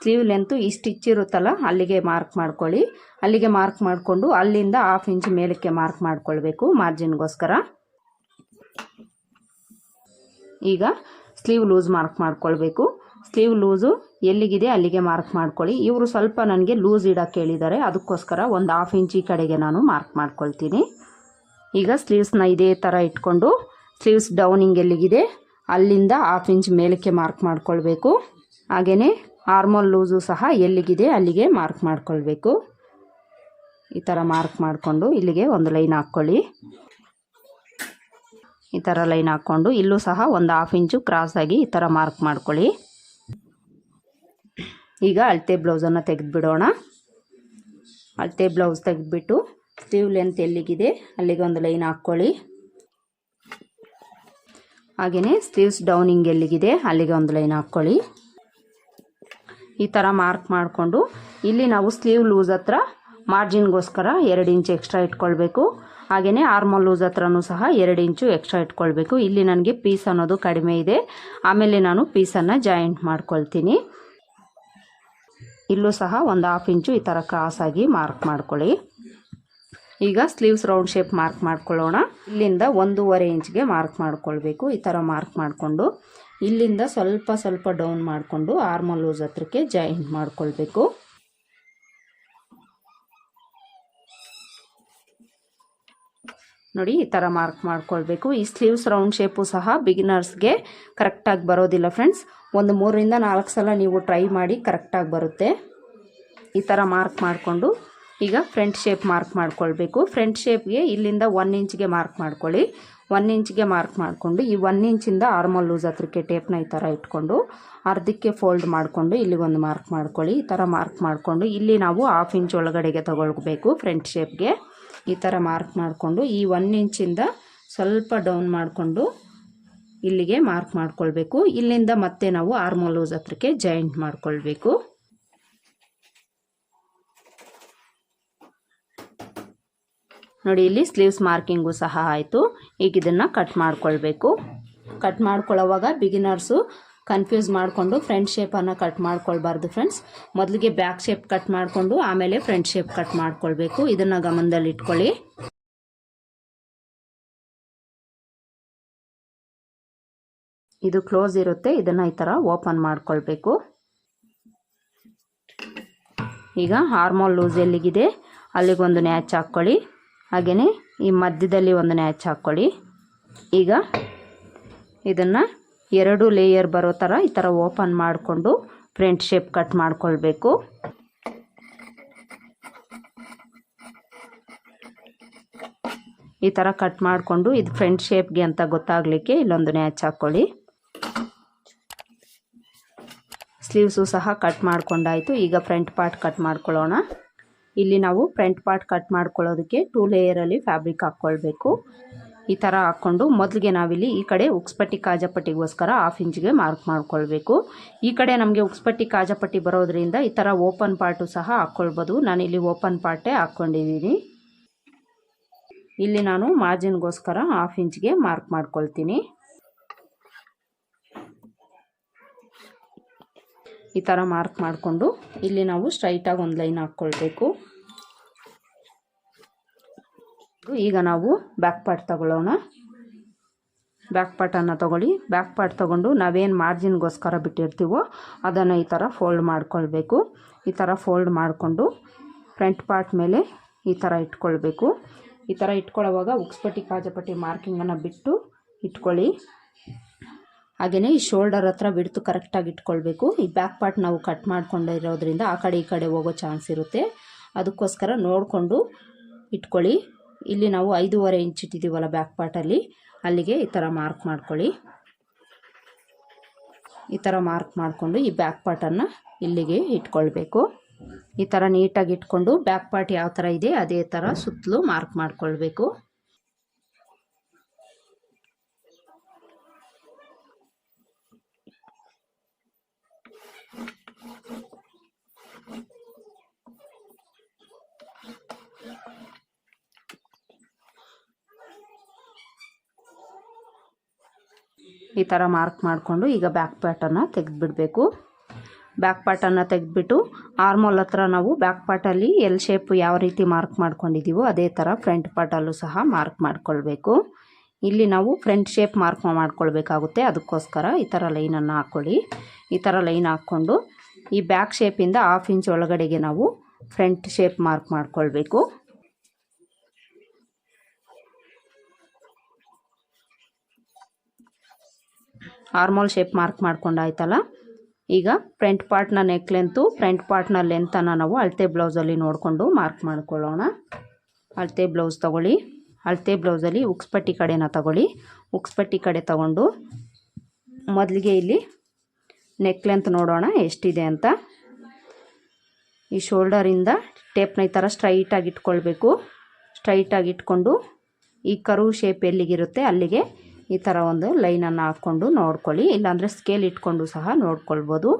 ಸ್ಲೀವ್ ಲೆಂತು ಈ ಸ್ಟಿಚ್ ಇರುತ್ತಲ್ಲ ಅಲ್ಲಿಗೆ ಮಾರ್ಕ್ ಮಾಡ್ಕೊಳ್ಳಿ. ಅಲ್ಲಿಗೆ ಮಾರ್ಕ್ ಮಾಡಿಕೊಂಡು ಅಲ್ಲಿಂದ ಹಾಫ್ ಇಂಚ್ ಮೇಲಕ್ಕೆ ಮಾರ್ಕ್ ಮಾಡ್ಕೊಳ್ಬೇಕು ಮಾರ್ಜಿನ್ಗೋಸ್ಕರ ಈಗ ಸ್ಲೀವ್ ಲೂಸ್ ಮಾರ್ಕ್ ಮಾಡ್ಕೊಳ್ಬೇಕು. ಸ್ಲೀವ್ ಲೂಸು ಎಲ್ಲಿಗಿದೆ ಅಲ್ಲಿಗೆ ಮಾರ್ಕ್ ಮಾಡ್ಕೊಳ್ಳಿ. ಇವರು ಸ್ವಲ್ಪ ನನಗೆ ಲೂಸ್ ಇಡೋಕ್ಕೆ ಕೇಳಿದ್ದಾರೆ ಅದಕ್ಕೋಸ್ಕರ ಒಂದು ಹಾಫ್ ಇಂಚಿ ಕಡೆಗೆ ನಾನು ಮಾರ್ಕ್ ಮಾಡ್ಕೊಳ್ತೀನಿ. ಈಗ ಸ್ಲೀವ್ಸ್ನ ಇದೇ ಥರ ಇಟ್ಕೊಂಡು ಸ್ಲೀವ್ಸ್ ಡೌನಿಂಗ್ ಎಲ್ಲಿಗಿದೆ, ಅಲ್ಲಿಂದ ಹಾಫ್ ಇಂಚ್ ಮೇಲಕ್ಕೆ ಮಾರ್ಕ್ ಮಾಡ್ಕೊಳ್ಬೇಕು. ಹಾಗೆಯೇ ಆರ್ಮೋಲ್ ಲೂಸು ಸಹ ಎಲ್ಲಿಗಿದೆ ಅಲ್ಲಿಗೆ ಮಾರ್ಕ್ ಮಾಡ್ಕೊಳ್ಬೇಕು. ಈ ಥರ ಮಾರ್ಕ್ ಮಾಡಿಕೊಂಡು ಇಲ್ಲಿಗೆ ಒಂದು ಲೈನ್ ಹಾಕ್ಕೊಳ್ಳಿ. ಈ ಥರ ಲೈನ್ ಹಾಕ್ಕೊಂಡು ಇಲ್ಲೂ ಸಹ ಒಂದು ಹಾಫ್ ಇಂಚು ಆಗಿ ಈ ಥರ ಮಾರ್ಕ್ ಮಾಡ್ಕೊಳ್ಳಿ. ಈಗ ಅಳತೆ ಬ್ಲೌಸನ್ನು ತೆಗೆದುಬಿಡೋಣ. ಅಳತೆ ಬ್ಲೌಸ್ ತೆಗೆದುಬಿಟ್ಟು ಸ್ಲೀವ್ ಲೆಂತ್ ಎಲ್ಲಿಗಿದೆ ಅಲ್ಲಿಗೆ ಒಂದು ಲೈನ್ ಹಾಕ್ಕೊಳ್ಳಿ. ಹಾಗೆಯೇ ಸ್ಲೀವ್ಸ್ ಡೌನಿಂಗ್ ಎಲ್ಲಿಗಿದೆ ಅಲ್ಲಿಗೆ ಒಂದು ಲೈನ್ ಹಾಕ್ಕೊಳ್ಳಿ. ಈ ಥರ ಮಾರ್ಕ್ ಮಾಡಿಕೊಂಡು ಇಲ್ಲಿ ನಾವು ಸ್ಲೀವ್ ಲೂಸ್ ಹತ್ರ ಮಾರ್ಜಿನ್ಗೋಸ್ಕರ ಎರಡು ಇಂಚು ಎಕ್ಸ್ಟ್ರಾ ಇಟ್ಕೊಳ್ಬೇಕು. ಹಾಗೆಯೇ ಆರ್ಮಲ್ ಲೂಸ್ ಹತ್ರನೂ ಸಹ ಎರಡು ಇಂಚು ಎಕ್ಸ್ಟ್ರಾ ಇಟ್ಕೊಳ್ಬೇಕು. ಇಲ್ಲಿ ನನಗೆ ಪೀಸ್ ಅನ್ನೋದು ಕಡಿಮೆ ಇದೆ. ಆಮೇಲೆ ನಾನು ಪೀಸನ್ನು ಜಾಯಿಂಟ್ ಮಾಡ್ಕೊಳ್ತೀನಿ. ಇಲ್ಲೂ ಸಹ ಒಂದು ಹಾಫ್ ಇಂಚು ಈ ಥರ ಕ್ರಾಸಾಗಿ ಮಾರ್ಕ್ ಮಾಡ್ಕೊಳ್ಳಿ. ಈಗ ಸ್ಲೀವ್ಸ್ ರೌಂಡ್ ಶೇಪ್ ಮಾರ್ಕ್ ಮಾಡ್ಕೊಳ್ಳೋಣ. ಇಲ್ಲಿಂದ ಒಂದೂವರೆ ಇಂಚ್ಗೆ ಮಾರ್ಕ್ ಮಾಡ್ಕೊಳ್ಬೇಕು. ಈ ಥರ ಮಾರ್ಕ್ ಮಾಡಿಕೊಂಡು ಇಲ್ಲಿಂದ ಸ್ವಲ್ಪ ಸ್ವಲ್ಪ ಡೌನ್ ಮಾಡಿಕೊಂಡು ಆರ್ಮಲ್ ಲೂಸ್ ಹತ್ರಕ್ಕೆ ಜಾಯಿಂಟ್ ಮಾಡ್ಕೊಳ್ಬೇಕು. ನೋಡಿ, ಈ ಥರ ಮಾರ್ಕ್ ಮಾಡ್ಕೊಳ್ಬೇಕು. ಈ ಸ್ಲೀವ್ಸ್ ರೌಂಡ್ ಶೇಪು ಸಹ ಬಿಗಿನರ್ಸ್ಗೆ ಕರೆಕ್ಟಾಗಿ ಬರೋದಿಲ್ಲ ಫ್ರೆಂಡ್ಸ್ ಒಂದು ಮೂರರಿಂದ ನಾಲ್ಕು ಸಲ ನೀವು ಟ್ರೈ ಮಾಡಿ ಕರೆಕ್ಟಾಗಿ ಬರುತ್ತೆ. ಈ ಥರ ಮಾರ್ಕ್ ಮಾಡಿಕೊಂಡು ಈಗ ಫ್ರಂಟ್ ಶೇಪ್ ಮಾರ್ಕ್ ಮಾಡ್ಕೊಳ್ಬೇಕು. ಫ್ರಂಟ್ ಶೇಪ್ಗೆ ಇಲ್ಲಿಂದ ಒನ್ ಇಂಚ್ಗೆ ಮಾರ್ಕ್ ಮಾಡ್ಕೊಳ್ಳಿ. ಒನ್ ಇಂಚ್ಗೆ ಮಾರ್ಕ್ ಮಾಡಿಕೊಂಡು ಈ ಒನ್ ಇಂಚಿಂದ ಆರ್ಮಲ್ ಲೂಸ್ ಹತ್ರಕ್ಕೆ ಟೇಪ್ನ ಈ ಥರ ಇಟ್ಕೊಂಡು ಅರ್ಧಕ್ಕೆ ಫೋಲ್ಡ್ ಮಾಡಿಕೊಂಡು ಇಲ್ಲಿಗೊಂದು ಮಾರ್ಕ್ ಮಾಡ್ಕೊಳ್ಳಿ. ಈ ಥರ ಮಾರ್ಕ್ ಮಾಡಿಕೊಂಡು ಇಲ್ಲಿ ನಾವು ಹಾಫ್ ಇಂಚ್ ಒಳಗಡೆಗೆ ತಗೊಳ್ಬೇಕು ಫ್ರಂಟ್ ಶೇಪ್ಗೆ ಈ ಥರ ಮಾರ್ಕ್ ಮಾಡಿಕೊಂಡು ಈ ಒನ್ ಇಂಚಿಂದ ಸ್ವಲ್ಪ ಡೌನ್ ಮಾಡಿಕೊಂಡು ಇಲ್ಲಿಗೆ ಮಾರ್ಕ್ ಮಾಡ್ಕೊಳ್ಬೇಕು. ಇಲ್ಲಿಂದ ಮತ್ತೆ ನಾವು ಆರ್ಮೋಲೋಸ್ ಲೂಸ್ ಹತ್ರಕ್ಕೆ ಜಾಯಿಂಟ್ ಮಾಡ್ಕೊಳ್ಬೇಕು. ನೋಡಿ, ಇಲ್ಲಿ ಸ್ಲೀವ್ಸ್ ಮಾರ್ಕಿಂಗು ಸಹ ಆಯಿತು. ಈಗ ಇದನ್ನು ಕಟ್ ಮಾಡ್ಕೊಳ್ಬೇಕು. ಕಟ್ ಮಾಡ್ಕೊಳ್ಳೋವಾಗ ಬಿಗಿನರ್ಸು ಕನ್ಫ್ಯೂಸ್ ಮಾಡಿಕೊಂಡು ಫ್ರಂಟ್ ಶೇಪನ್ನು ಕಟ್ ಮಾಡ್ಕೊಳ್ಬಾರ್ದು ಫ್ರೆಂಡ್ಸ್ ಮೊದಲಿಗೆ ಬ್ಯಾಕ್ ಶೇಪ್ ಕಟ್ ಮಾಡಿಕೊಂಡು ಆಮೇಲೆ ಫ್ರಂಟ್ ಶೇಪ್ ಕಟ್ ಮಾಡ್ಕೊಳ್ಬೇಕು. ಇದನ್ನು ಗಮನದಲ್ಲಿ ಇಟ್ಕೊಳ್ಳಿ ಇದು ಕ್ಲೋಸ್ ಇರುತ್ತೆ, ಇದನ್ನು ಈ ಥರ ಓಪನ್ ಮಾಡಿಕೊಳ್ಬೇಕು. ಈಗ ಹಾರ್ಮೋಲ್ ಲೂಸ್ ಎಲ್ಲಿಗಿದೆ? ಅಲ್ಲಿಗೊಂದು ನ್ಯಾಚ್ ಹಾಕ್ಕೊಳ್ಳಿ. ಹಾಗೆಯೇ ಈ ಮಧ್ಯದಲ್ಲಿ ಒಂದು ನ್ಯಾಚ್ ಹಾಕ್ಕೊಳ್ಳಿ. ಈಗ ಇದನ್ನು ಎರಡು ಲೇಯರ್ ಬರೋ ಥರ ಈ ಥರ ಓಪನ್ ಮಾಡಿಕೊಂಡು ಫ್ರಂಟ್ ಶೇಪ್ ಕಟ್ ಮಾಡಿಕೊಳ್ಬೇಕು. ಈ ಥರ ಕಟ್ ಮಾಡಿಕೊಂಡು ಇದು ಫ್ರಂಟ್ ಶೇಪ್ಗೆ ಅಂತ ಗೊತ್ತಾಗಲಿಕ್ಕೆ ಇಲ್ಲೊಂದು ನ್ಯಾಚ್ ಹಾಕ್ಕೊಳ್ಳಿ. ಸ್ಲೀವ್ಸು ಸಹ ಕಟ್ ಮಾಡ್ಕೊಂಡಾಯಿತು. ಈಗ ಫ್ರಂಟ್ ಪಾರ್ಟ್ ಕಟ್ ಮಾಡ್ಕೊಳ್ಳೋಣ. ಇಲ್ಲಿ ನಾವು ಫ್ರಂಟ್ ಪಾರ್ಟ್ ಕಟ್ ಮಾಡ್ಕೊಳ್ಳೋದಕ್ಕೆ ಟೂ ಲೇಯರಲ್ಲಿ ಫ್ಯಾಬ್ರಿಕ್ ಹಾಕ್ಕೊಳ್ಬೇಕು. ಈ ಥರ ಹಾಕ್ಕೊಂಡು ಮೊದಲಿಗೆ ನಾವಿಲ್ಲಿ ಈ ಕಡೆ ಉಕ್ಸ್ಪಟ್ಟಿ ಕಾಜಪಟ್ಟಿಗೋಸ್ಕರ ಹಾಫ್ ಇಂಚ್ಗೆ ಮಾರ್ಕ್ ಮಾಡ್ಕೊಳ್ಬೇಕು. ಈ ಕಡೆ ನಮಗೆ ಉಕ್ಸ್ಪಟ್ಟಿ ಕಾಜಪಟ್ಟಿ ಬರೋದ್ರಿಂದ ಈ ಥರ ಓಪನ್ ಪಾರ್ಟು ಸಹ ಹಾಕ್ಕೊಳ್ಬೋದು. ನಾನಿಲ್ಲಿ ಓಪನ್ ಪಾರ್ಟೇ ಹಾಕ್ಕೊಂಡಿದ್ದೀನಿ. ಇಲ್ಲಿ ನಾನು ಮಾರ್ಜಿನ್ಗೋಸ್ಕರ ಹಾಫ್ ಇಂಚ್ಗೆ ಮಾರ್ಕ್ ಮಾಡ್ಕೊಳ್ತೀನಿ. ಈ ಥರ ಮಾರ್ಕ್ ಮಾಡಿಕೊಂಡು ಇಲ್ಲಿ ನಾವು ಸ್ಟ್ರೈಟಾಗಿ ಒಂದು ಲೈನ್ ಹಾಕ್ಕೊಳ್ಬೇಕು ಈಗ ನಾವು ಬ್ಯಾಕ್ ಪಾರ್ಟ್ ತಗೊಳ್ಳೋಣ. ಬ್ಯಾಕ್ ಪಾರ್ಟನ್ನು ತಗೊಳ್ಳಿ. ಬ್ಯಾಕ್ ಪಾರ್ಟ್ ತೊಗೊಂಡು ನಾವೇನು ಮಾರ್ಜಿನ್ಗೋಸ್ಕರ ಬಿಟ್ಟಿರ್ತೀವೋ ಅದನ್ನು ಈ ಥರ ಫೋಲ್ಡ್ ಮಾಡ್ಕೊಳ್ಬೇಕು. ಈ ಥರ ಫೋಲ್ಡ್ ಮಾಡಿಕೊಂಡು ಫ್ರಂಟ್ ಪಾರ್ಟ್ ಮೇಲೆ ಈ ಥರ ಇಟ್ಕೊಳ್ಬೇಕು. ಈ ಥರ ಇಟ್ಕೊಳ್ಳೋವಾಗ ಉಕ್ಸ್ಪಟ್ಟಿ ಕಾಜಪಟ್ಟಿ ಮಾರ್ಕಿಂಗನ್ನು ಬಿಟ್ಟು ಇಟ್ಕೊಳ್ಳಿ. ಹಾಗೆಯೇ ಈ ಶೋಲ್ಡರ್ ಹತ್ರ ಬಿಡ್ತು ಕರೆಕ್ಟಾಗಿ ಇಟ್ಕೊಳ್ಬೇಕು. ಈ ಬ್ಯಾಕ್ ಪಾರ್ಟ್ ನಾವು ಕಟ್ ಮಾಡ್ಕೊಂಡಿರೋದ್ರಿಂದ ಆ ಕಡೆ ಈ ಕಡೆ ಹೋಗೋ ಚಾನ್ಸ್ ಇರುತ್ತೆ. ಅದಕ್ಕೋಸ್ಕರ ನೋಡಿಕೊಂಡು ಇಟ್ಕೊಳ್ಳಿ. ಇಲ್ಲಿ ನಾವು ಐದೂವರೆ ಇಂಚ್ ಇಟ್ಟಿದ್ದೀವಲ್ಲ ಬ್ಯಾಕ್ ಪಾರ್ಟಲ್ಲಿ ಅಲ್ಲಿಗೆ ಈ ಥರ ಮಾರ್ಕ್ ಮಾಡ್ಕೊಳ್ಳಿ. ಈ ಥರ ಮಾರ್ಕ್ ಮಾಡಿಕೊಂಡು ಈ ಬ್ಯಾಕ್ ಪಾರ್ಟನ್ನು ಇಲ್ಲಿಗೆ ಇಟ್ಕೊಳ್ಬೇಕು. ಈ ಥರ ನೀಟಾಗಿ ಇಟ್ಕೊಂಡು ಬ್ಯಾಕ್ ಪಾರ್ಟ್ ಯಾವ ಥರ ಇದೆ, ಅದೇ ಥರ ಸುತ್ತಲೂ ಮಾರ್ಕ್ ಮಾಡ್ಕೊಳ್ಬೇಕು. ಈ ಥರ ಮಾರ್ಕ್ ಮಾಡಿಕೊಂಡು ಈಗ ಬ್ಯಾಕ್ ಪಾರ್ಟನ್ನು ತೆಗೆದುಬಿಡಬೇಕು. ಬ್ಯಾಕ್ ಪಾರ್ಟನ್ನು ತೆಗೆದುಬಿಟ್ಟು ಆರ್ಮೋಲ್ ಹತ್ರ ನಾವು ಬ್ಯಾಕ್ ಪಾರ್ಟಲ್ಲಿ ಎಲ್ ಶೇಪ್ ಯಾವ ರೀತಿ ಮಾರ್ಕ್ ಮಾಡ್ಕೊಂಡಿದ್ದೀವೋ ಅದೇ ಥರ ಫ್ರಂಟ್ ಪಾರ್ಟಲ್ಲೂ ಸಹ ಮಾರ್ಕ್ ಮಾಡಿಕೊಳ್ಬೇಕು. ಇಲ್ಲಿ ನಾವು ಫ್ರಂಟ್ ಶೇಪ್ ಮಾರ್ಕ್ ಮಾಡ್ಕೊಳ್ಬೇಕಾಗುತ್ತೆ. ಅದಕ್ಕೋಸ್ಕರ ಈ ಥರ ಲೈನನ್ನು ಹಾಕ್ಕೊಳ್ಳಿ ಈ ಥರ ಲೈನ್ ಹಾಕ್ಕೊಂಡು ಈ ಬ್ಯಾಕ್ ಶೇಪಿಂದ ಹಾಫ್ ಇಂಚ್ ಒಳಗಡೆಗೆ ನಾವು ಫ್ರಂಟ್ ಶೇಪ್ ಮಾರ್ಕ್ ಮಾಡ್ಕೊಳ್ಬೇಕು. ಆರ್ಮೋಲ್ ಶೇಪ್ ಮಾರ್ಕ್ ಮಾಡ್ಕೊಂಡಾಯ್ತಲ್ಲ ಈಗ ಫ್ರಂಟ್ ಪಾರ್ಟ್ನ ನೆಕ್ ಲೆಂತು ಫ್ರಂಟ್ ಪಾರ್ಟ್ನ ಲೆಂತನ್ನು ನಾವು ಅಳತೆ ಬ್ಲೌಸಲ್ಲಿ ನೋಡಿಕೊಂಡು ಮಾರ್ಕ್ ಮಾಡ್ಕೊಳ್ಳೋಣ. ಅಳತೆ ಬ್ಲೌಸ್ ತಗೊಳ್ಳಿ. ಅಳತೆ ಬ್ಲೌಸಲ್ಲಿ ಉಕ್ಸ್ಪಟ್ಟಿ ಕಡೆನ ತಗೊಳ್ಳಿ. ಉಕ್ಸ್ಪಟ್ಟಿ ಕಡೆ ತಗೊಂಡು ಮೊದಲಿಗೆ ಇಲ್ಲಿ ನೆಕ್ ಲೆಂತ್ ನೋಡೋಣ ಎಷ್ಟಿದೆ ಅಂತ. ಈ ಶೋಲ್ಡರಿಂದ ಟೇಪ್ನ ಈ ಥರ ಸ್ಟ್ರೈಟಾಗಿ ಇಟ್ಕೊಳ್ಬೇಕು. ಸ್ಟ್ರೈಟಾಗಿ ಇಟ್ಕೊಂಡು ಈ ಕರು ಶೇಪ್ ಎಲ್ಲಿಗಿರುತ್ತೆ ಅಲ್ಲಿಗೆ ಈ ಥರ ಒಂದು ಲೈನನ್ನು ಹಾಕ್ಕೊಂಡು ನೋಡ್ಕೊಳ್ಳಿ. ಇಲ್ಲಾಂದರೆ ಸ್ಕೇಲ್ ಇಟ್ಕೊಂಡು ಸಹ ನೋಡ್ಕೊಳ್ಬೋದು.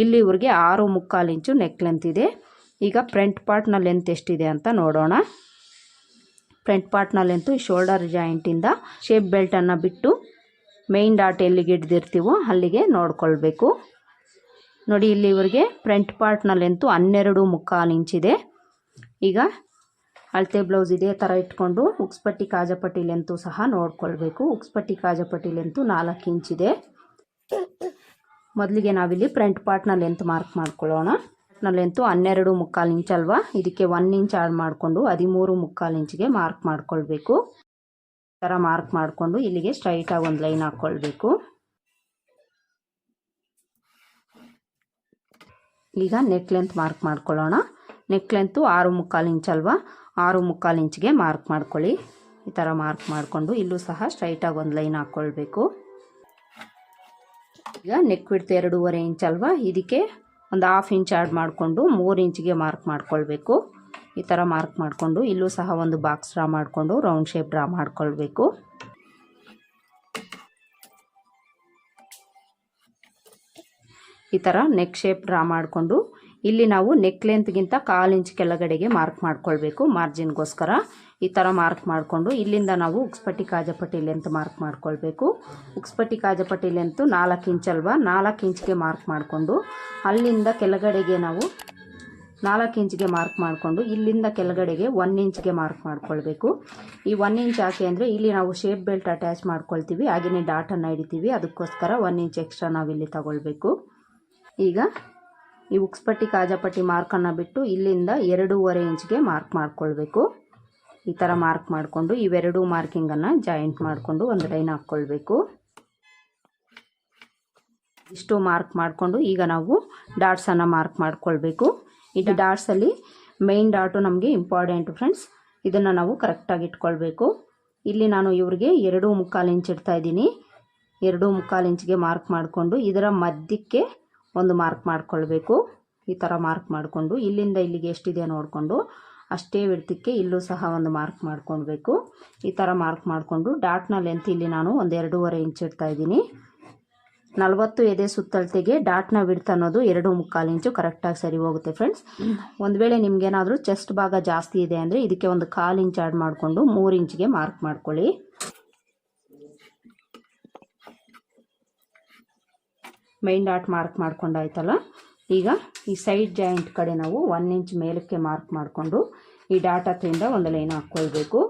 ಇಲ್ಲಿ ಇವ್ರಿಗೆ ಆರು ಮುಕ್ಕಾಲು ಇಂಚು ನೆಕ್ ಲೆಂತ್ ಇದೆ. ಈಗ ಫ್ರಂಟ್ ಪಾರ್ಟ್ನ ಲೆಂತ್ ಎಷ್ಟಿದೆ ಅಂತ ನೋಡೋಣ. ಫ್ರಂಟ್ ಪಾರ್ಟ್ನ ಲೆಂತು ಶೋಲ್ಡರ್ ಜಾಯಿಂಟಿಂದ ಶೇಪ್ ಬೆಲ್ಟನ್ನು ಬಿಟ್ಟು ಮೇಯ್ನ್ ಡಾಟ್ ಎಲ್ಲಿಗೆ ಹಿಡ್ದಿರ್ತೀವೋ ಅಲ್ಲಿಗೆ ನೋಡ್ಕೊಳ್ಬೇಕು. ನೋಡಿ, ಇಲ್ಲಿ ಇವರಿಗೆ ಫ್ರಂಟ್ ಪಾರ್ಟ್ನ ಲೆಂತು ಹನ್ನೆರಡು ಮುಕ್ಕಾಲು ಇಂಚಿದೆ. ಈಗ ಅಳತೆ ಬ್ಲೌಸ್ ಇದೇ ಥರ ಇಟ್ಕೊಂಡು ಉಕ್ಸ್ಪಟ್ಟಿ ಕಾಜಪಟ್ಟಿ ಲೆಂತು ಸಹ ನೋಡ್ಕೊಳ್ಬೇಕು. ಉಕ್ಸ್ಪಟ್ಟಿ ಕಾಜಪಟ್ಟಿ ಲೆಂತು ನಾಲ್ಕು ಇಂಚಿದೆ ಮೊದಲಿಗೆ ನಾವಿಲ್ಲಿ ಫ್ರಂಟ್ ಪಾರ್ಟ್ನ ಲೆಂತ್ ಮಾರ್ಕ್ ಮಾಡ್ಕೊಳ್ಳೋಣ. ಲೆಂತು ಹನ್ನೆರಡು ಮುಕ್ಕಾಲು ಇಂಚ್ ಅಲ್ವಾ? ಇದಕ್ಕೆ ಒನ್ ಇಂಚ್ ಆಡ್ ಮಾಡಿಕೊಂಡು ಹದಿಮೂರು ಮುಕ್ಕಾಲು ಇಂಚಿಗೆ ಮಾರ್ಕ್ ಮಾಡ್ಕೊಳ್ಬೇಕು. ಈ ಥರ ಮಾರ್ಕ್ ಮಾಡಿಕೊಂಡು ಇಲ್ಲಿಗೆ ಸ್ಟ್ರೈಟಾಗಿ ಒಂದು ಲೈನ್ ಹಾಕ್ಕೊಳ್ಬೇಕು ಈಗ ನೆಕ್ ಲೆಂತ್ ಮಾರ್ಕ್ ಮಾಡ್ಕೊಳ್ಳೋಣ. ನೆಕ್ ಲೆಂತು ಆರು ಮುಕ್ಕಾಲು ಇಂಚ್ ಅಲ್ವಾ? ಆರು ಮುಕ್ಕಾಲು ಇಂಚಿಗೆ ಮಾರ್ಕ್ ಮಾಡ್ಕೊಳ್ಳಿ. ಈ ಥರ ಮಾರ್ಕ್ ಮಾಡಿಕೊಂಡು ಇಲ್ಲೂ ಸಹ ಸ್ಟ್ರೈಟಾಗಿ ಒಂದು ಲೈನ್ ಹಾಕ್ಕೊಳ್ಬೇಕು ಈಗ ನೆಕ್ ಬಿಡ್ತು ಎರಡೂವರೆ ಇಂಚ್ ಅಲ್ವಾ? ಇದಕ್ಕೆ ಒಂದು ಹಾಫ್ ಇಂಚ್ ಆ್ಯಡ್ ಮಾಡಿಕೊಂಡು ಮೂರು ಇಂಚಿಗೆ ಮಾರ್ಕ್ ಮಾಡ್ಕೊಳ್ಬೇಕು. ಈ ಥರ ಮಾರ್ಕ್ ಮಾಡಿಕೊಂಡು ಇಲ್ಲೂ ಸಹ ಒಂದು ಬಾಕ್ಸ್ ಡ್ರಾ ಮಾಡಿಕೊಂಡು ರೌಂಡ್ ಶೇಪ್ ಡ್ರಾ ಮಾಡ್ಕೊಳ್ಬೇಕು. ಈ ಥರ ನೆಕ್ ಶೇಪ್ ಡ್ರಾ ಮಾಡಿಕೊಂಡು ಇಲ್ಲಿ ನಾವು ನೆಕ್ ಲೆಂತ್ಗಿಂತ ಕಾಲು ಇಂಚ್ ಕೆಳಗಡೆಗೆ ಮಾರ್ಕ್ ಮಾಡ್ಕೊಳ್ಬೇಕು ಮಾರ್ಜಿನ್ಗೋಸ್ಕರ ಈ ಥರ ಮಾರ್ಕ್ ಮಾಡಿಕೊಂಡು ಇಲ್ಲಿಂದ ನಾವು ಉಕ್ಸ್ಪಟ್ಟಿ ಕಾಜಪಟ್ಟಿ ಲೆಂತ್ ಮಾರ್ಕ್ ಮಾಡ್ಕೊಳ್ಬೇಕು. ಉಕ್ಸ್ಪಟ್ಟಿ ಕಾಜಪಟ್ಟಿ ಲೆಂತು ನಾಲ್ಕು ಇಂಚ್ ಅಲ್ವಾ? ನಾಲ್ಕು ಇಂಚ್ಗೆ ಮಾರ್ಕ್ ಮಾಡಿಕೊಂಡು ಅಲ್ಲಿಂದ ಕೆಳಗಡೆಗೆ ನಾವು ನಾಲ್ಕು ಇಂಚ್ಗೆ ಮಾರ್ಕ್ ಮಾಡಿಕೊಂಡು ಇಲ್ಲಿಂದ ಕೆಳಗಡೆಗೆ ಒನ್ ಇಂಚ್ಗೆ ಮಾರ್ಕ್ ಮಾಡ್ಕೊಳ್ಬೇಕು. ಈ ಒನ್ ಇಂಚ್ ಯಾಕೆ ಅಂದರೆ ಇಲ್ಲಿ ನಾವು ಶೇಪ್ ಬೆಲ್ಟ್ ಅಟ್ಯಾಚ್ ಮಾಡ್ಕೊಳ್ತೀವಿ ಹಾಗೆಯೇ ಡಾಟನ್ನು ಹಿಡಿತೀವಿ, ಅದಕ್ಕೋಸ್ಕರ ಒನ್ ಇಂಚ್ ಎಕ್ಸ್ಟ್ರಾ ನಾವಿಲ್ಲಿ ತಗೊಳ್ಬೇಕು. ಈಗ ಈ ಉಕ್ಸ್ಪಟ್ಟಿ ಕಾಜಪಟ್ಟಿ ಮಾರ್ಕನ್ನು ಬಿಟ್ಟು ಇಲ್ಲಿಂದ ಎರಡೂವರೆ ಇಂಚ್ಗೆ ಮಾರ್ಕ್ ಮಾಡ್ಕೊಳ್ಬೇಕು. ಈ ಥರ ಮಾರ್ಕ್ ಮಾಡಿಕೊಂಡು ಇವೆರಡೂ ಮಾರ್ಕಿಂಗನ್ನು ಜಾಯಿಂಟ್ ಮಾಡಿಕೊಂಡು ಒಂದು ಲೈನ್ ಹಾಕ್ಕೊಳ್ಬೇಕು. ಇಷ್ಟು ಮಾರ್ಕ್ ಮಾಡಿಕೊಂಡು ಈಗ ನಾವು ಡಾಟ್ಸನ್ನು ಮಾರ್ಕ್ ಮಾಡ್ಕೊಳ್ಬೇಕು. ಇದು ಡಾಟ್ಸಲ್ಲಿ ಮೈನ್ ಡಾಟು ನಮಗೆ ಇಂಪಾರ್ಟೆಂಟ್ ಫ್ರೆಂಡ್ಸ್ ಇದನ್ನು ನಾವು ಕರೆಕ್ಟಾಗಿ ಇಟ್ಕೊಳ್ಬೇಕು. ಇಲ್ಲಿ ನಾನು ಇವ್ರಿಗೆ ಎರಡು ಮುಕ್ಕಾಲು ಇಂಚ್ ಇಡ್ತಾ ಇದ್ದೀನಿ. ಎರಡು ಮುಕ್ಕಾಲು ಇಂಚ್ಗೆ ಮಾರ್ಕ್ ಮಾಡಿಕೊಂಡು ಇದರ ಮಧ್ಯಕ್ಕೆ ಒಂದು ಮಾರ್ಕ್ ಮಾಡ್ಕೊಳ್ಬೇಕು. ಈ ಥರ ಮಾರ್ಕ್ ಮಾಡಿಕೊಂಡು ಇಲ್ಲಿಂದ ಇಲ್ಲಿಗೆ ಎಷ್ಟಿದೆ ನೋಡಿಕೊಂಡು ಅಷ್ಟೇ ವಿಡ್ತಕ್ಕೆ ಇಲ್ಲೂ ಸಹ ಒಂದು ಮಾರ್ಕ್ ಮಾಡ್ಕೊಳ್ಬೇಕು. ಈ ಥರ ಮಾರ್ಕ್ ಮಾಡಿಕೊಂಡು ಡಾಟ್ನ ಲೆಂತ್ ಇಲ್ಲಿ ನಾನು ಒಂದು ಎರಡೂವರೆ ಇಂಚ್ ಇಡ್ತಾ ಇದ್ದೀನಿ. ನಲವತ್ತು ಎದೆ ಸುತ್ತಳತೆಗೆ ಡಾಟ್ನ ವಿಡ್ತ್ ಅನ್ನೋದು ಎರಡು ಮುಕ್ಕಾಲು ಇಂಚು ಕರೆಕ್ಟಾಗಿ ಸರಿ ಹೋಗುತ್ತೆ ಫ್ರೆಂಡ್ಸ್ ಒಂದು ವೇಳೆ ನಿಮಗೇನಾದರೂ ಚೆಸ್ಟ್ ಭಾಗ ಜಾಸ್ತಿ ಇದೆ ಅಂದರೆ ಇದಕ್ಕೆ ಒಂದು ಕಾಲು ಇಂಚ್ ಆ್ಯಡ್ ಮಾಡಿಕೊಂಡು ಮೂರು ಇಂಚಿಗೆ ಮಾರ್ಕ್ ಮಾಡ್ಕೊಳ್ಳಿ. ಮೈನ್ ಡಾಟ್ ಮಾರ್ಕ್ ಮಾಡ್ಕೊಂಡಾಯ್ತಲ್ಲ? ಈಗ ಈ ಸೈಡ್ ಜಾಯಿಂಟ್ ಕಡೆ ನಾವು ಒನ್ ಇಂಚ್ ಮೇಲಕ್ಕೆ ಮಾರ್ಕ್ ಮಾಡಿಕೊಂಡು ಈ ಡಾಟ್ ಹತ್ತಿಂದ ಒಂದು ಲೈನ್ ಹಾಕ್ಕೊಳ್ಬೇಕು.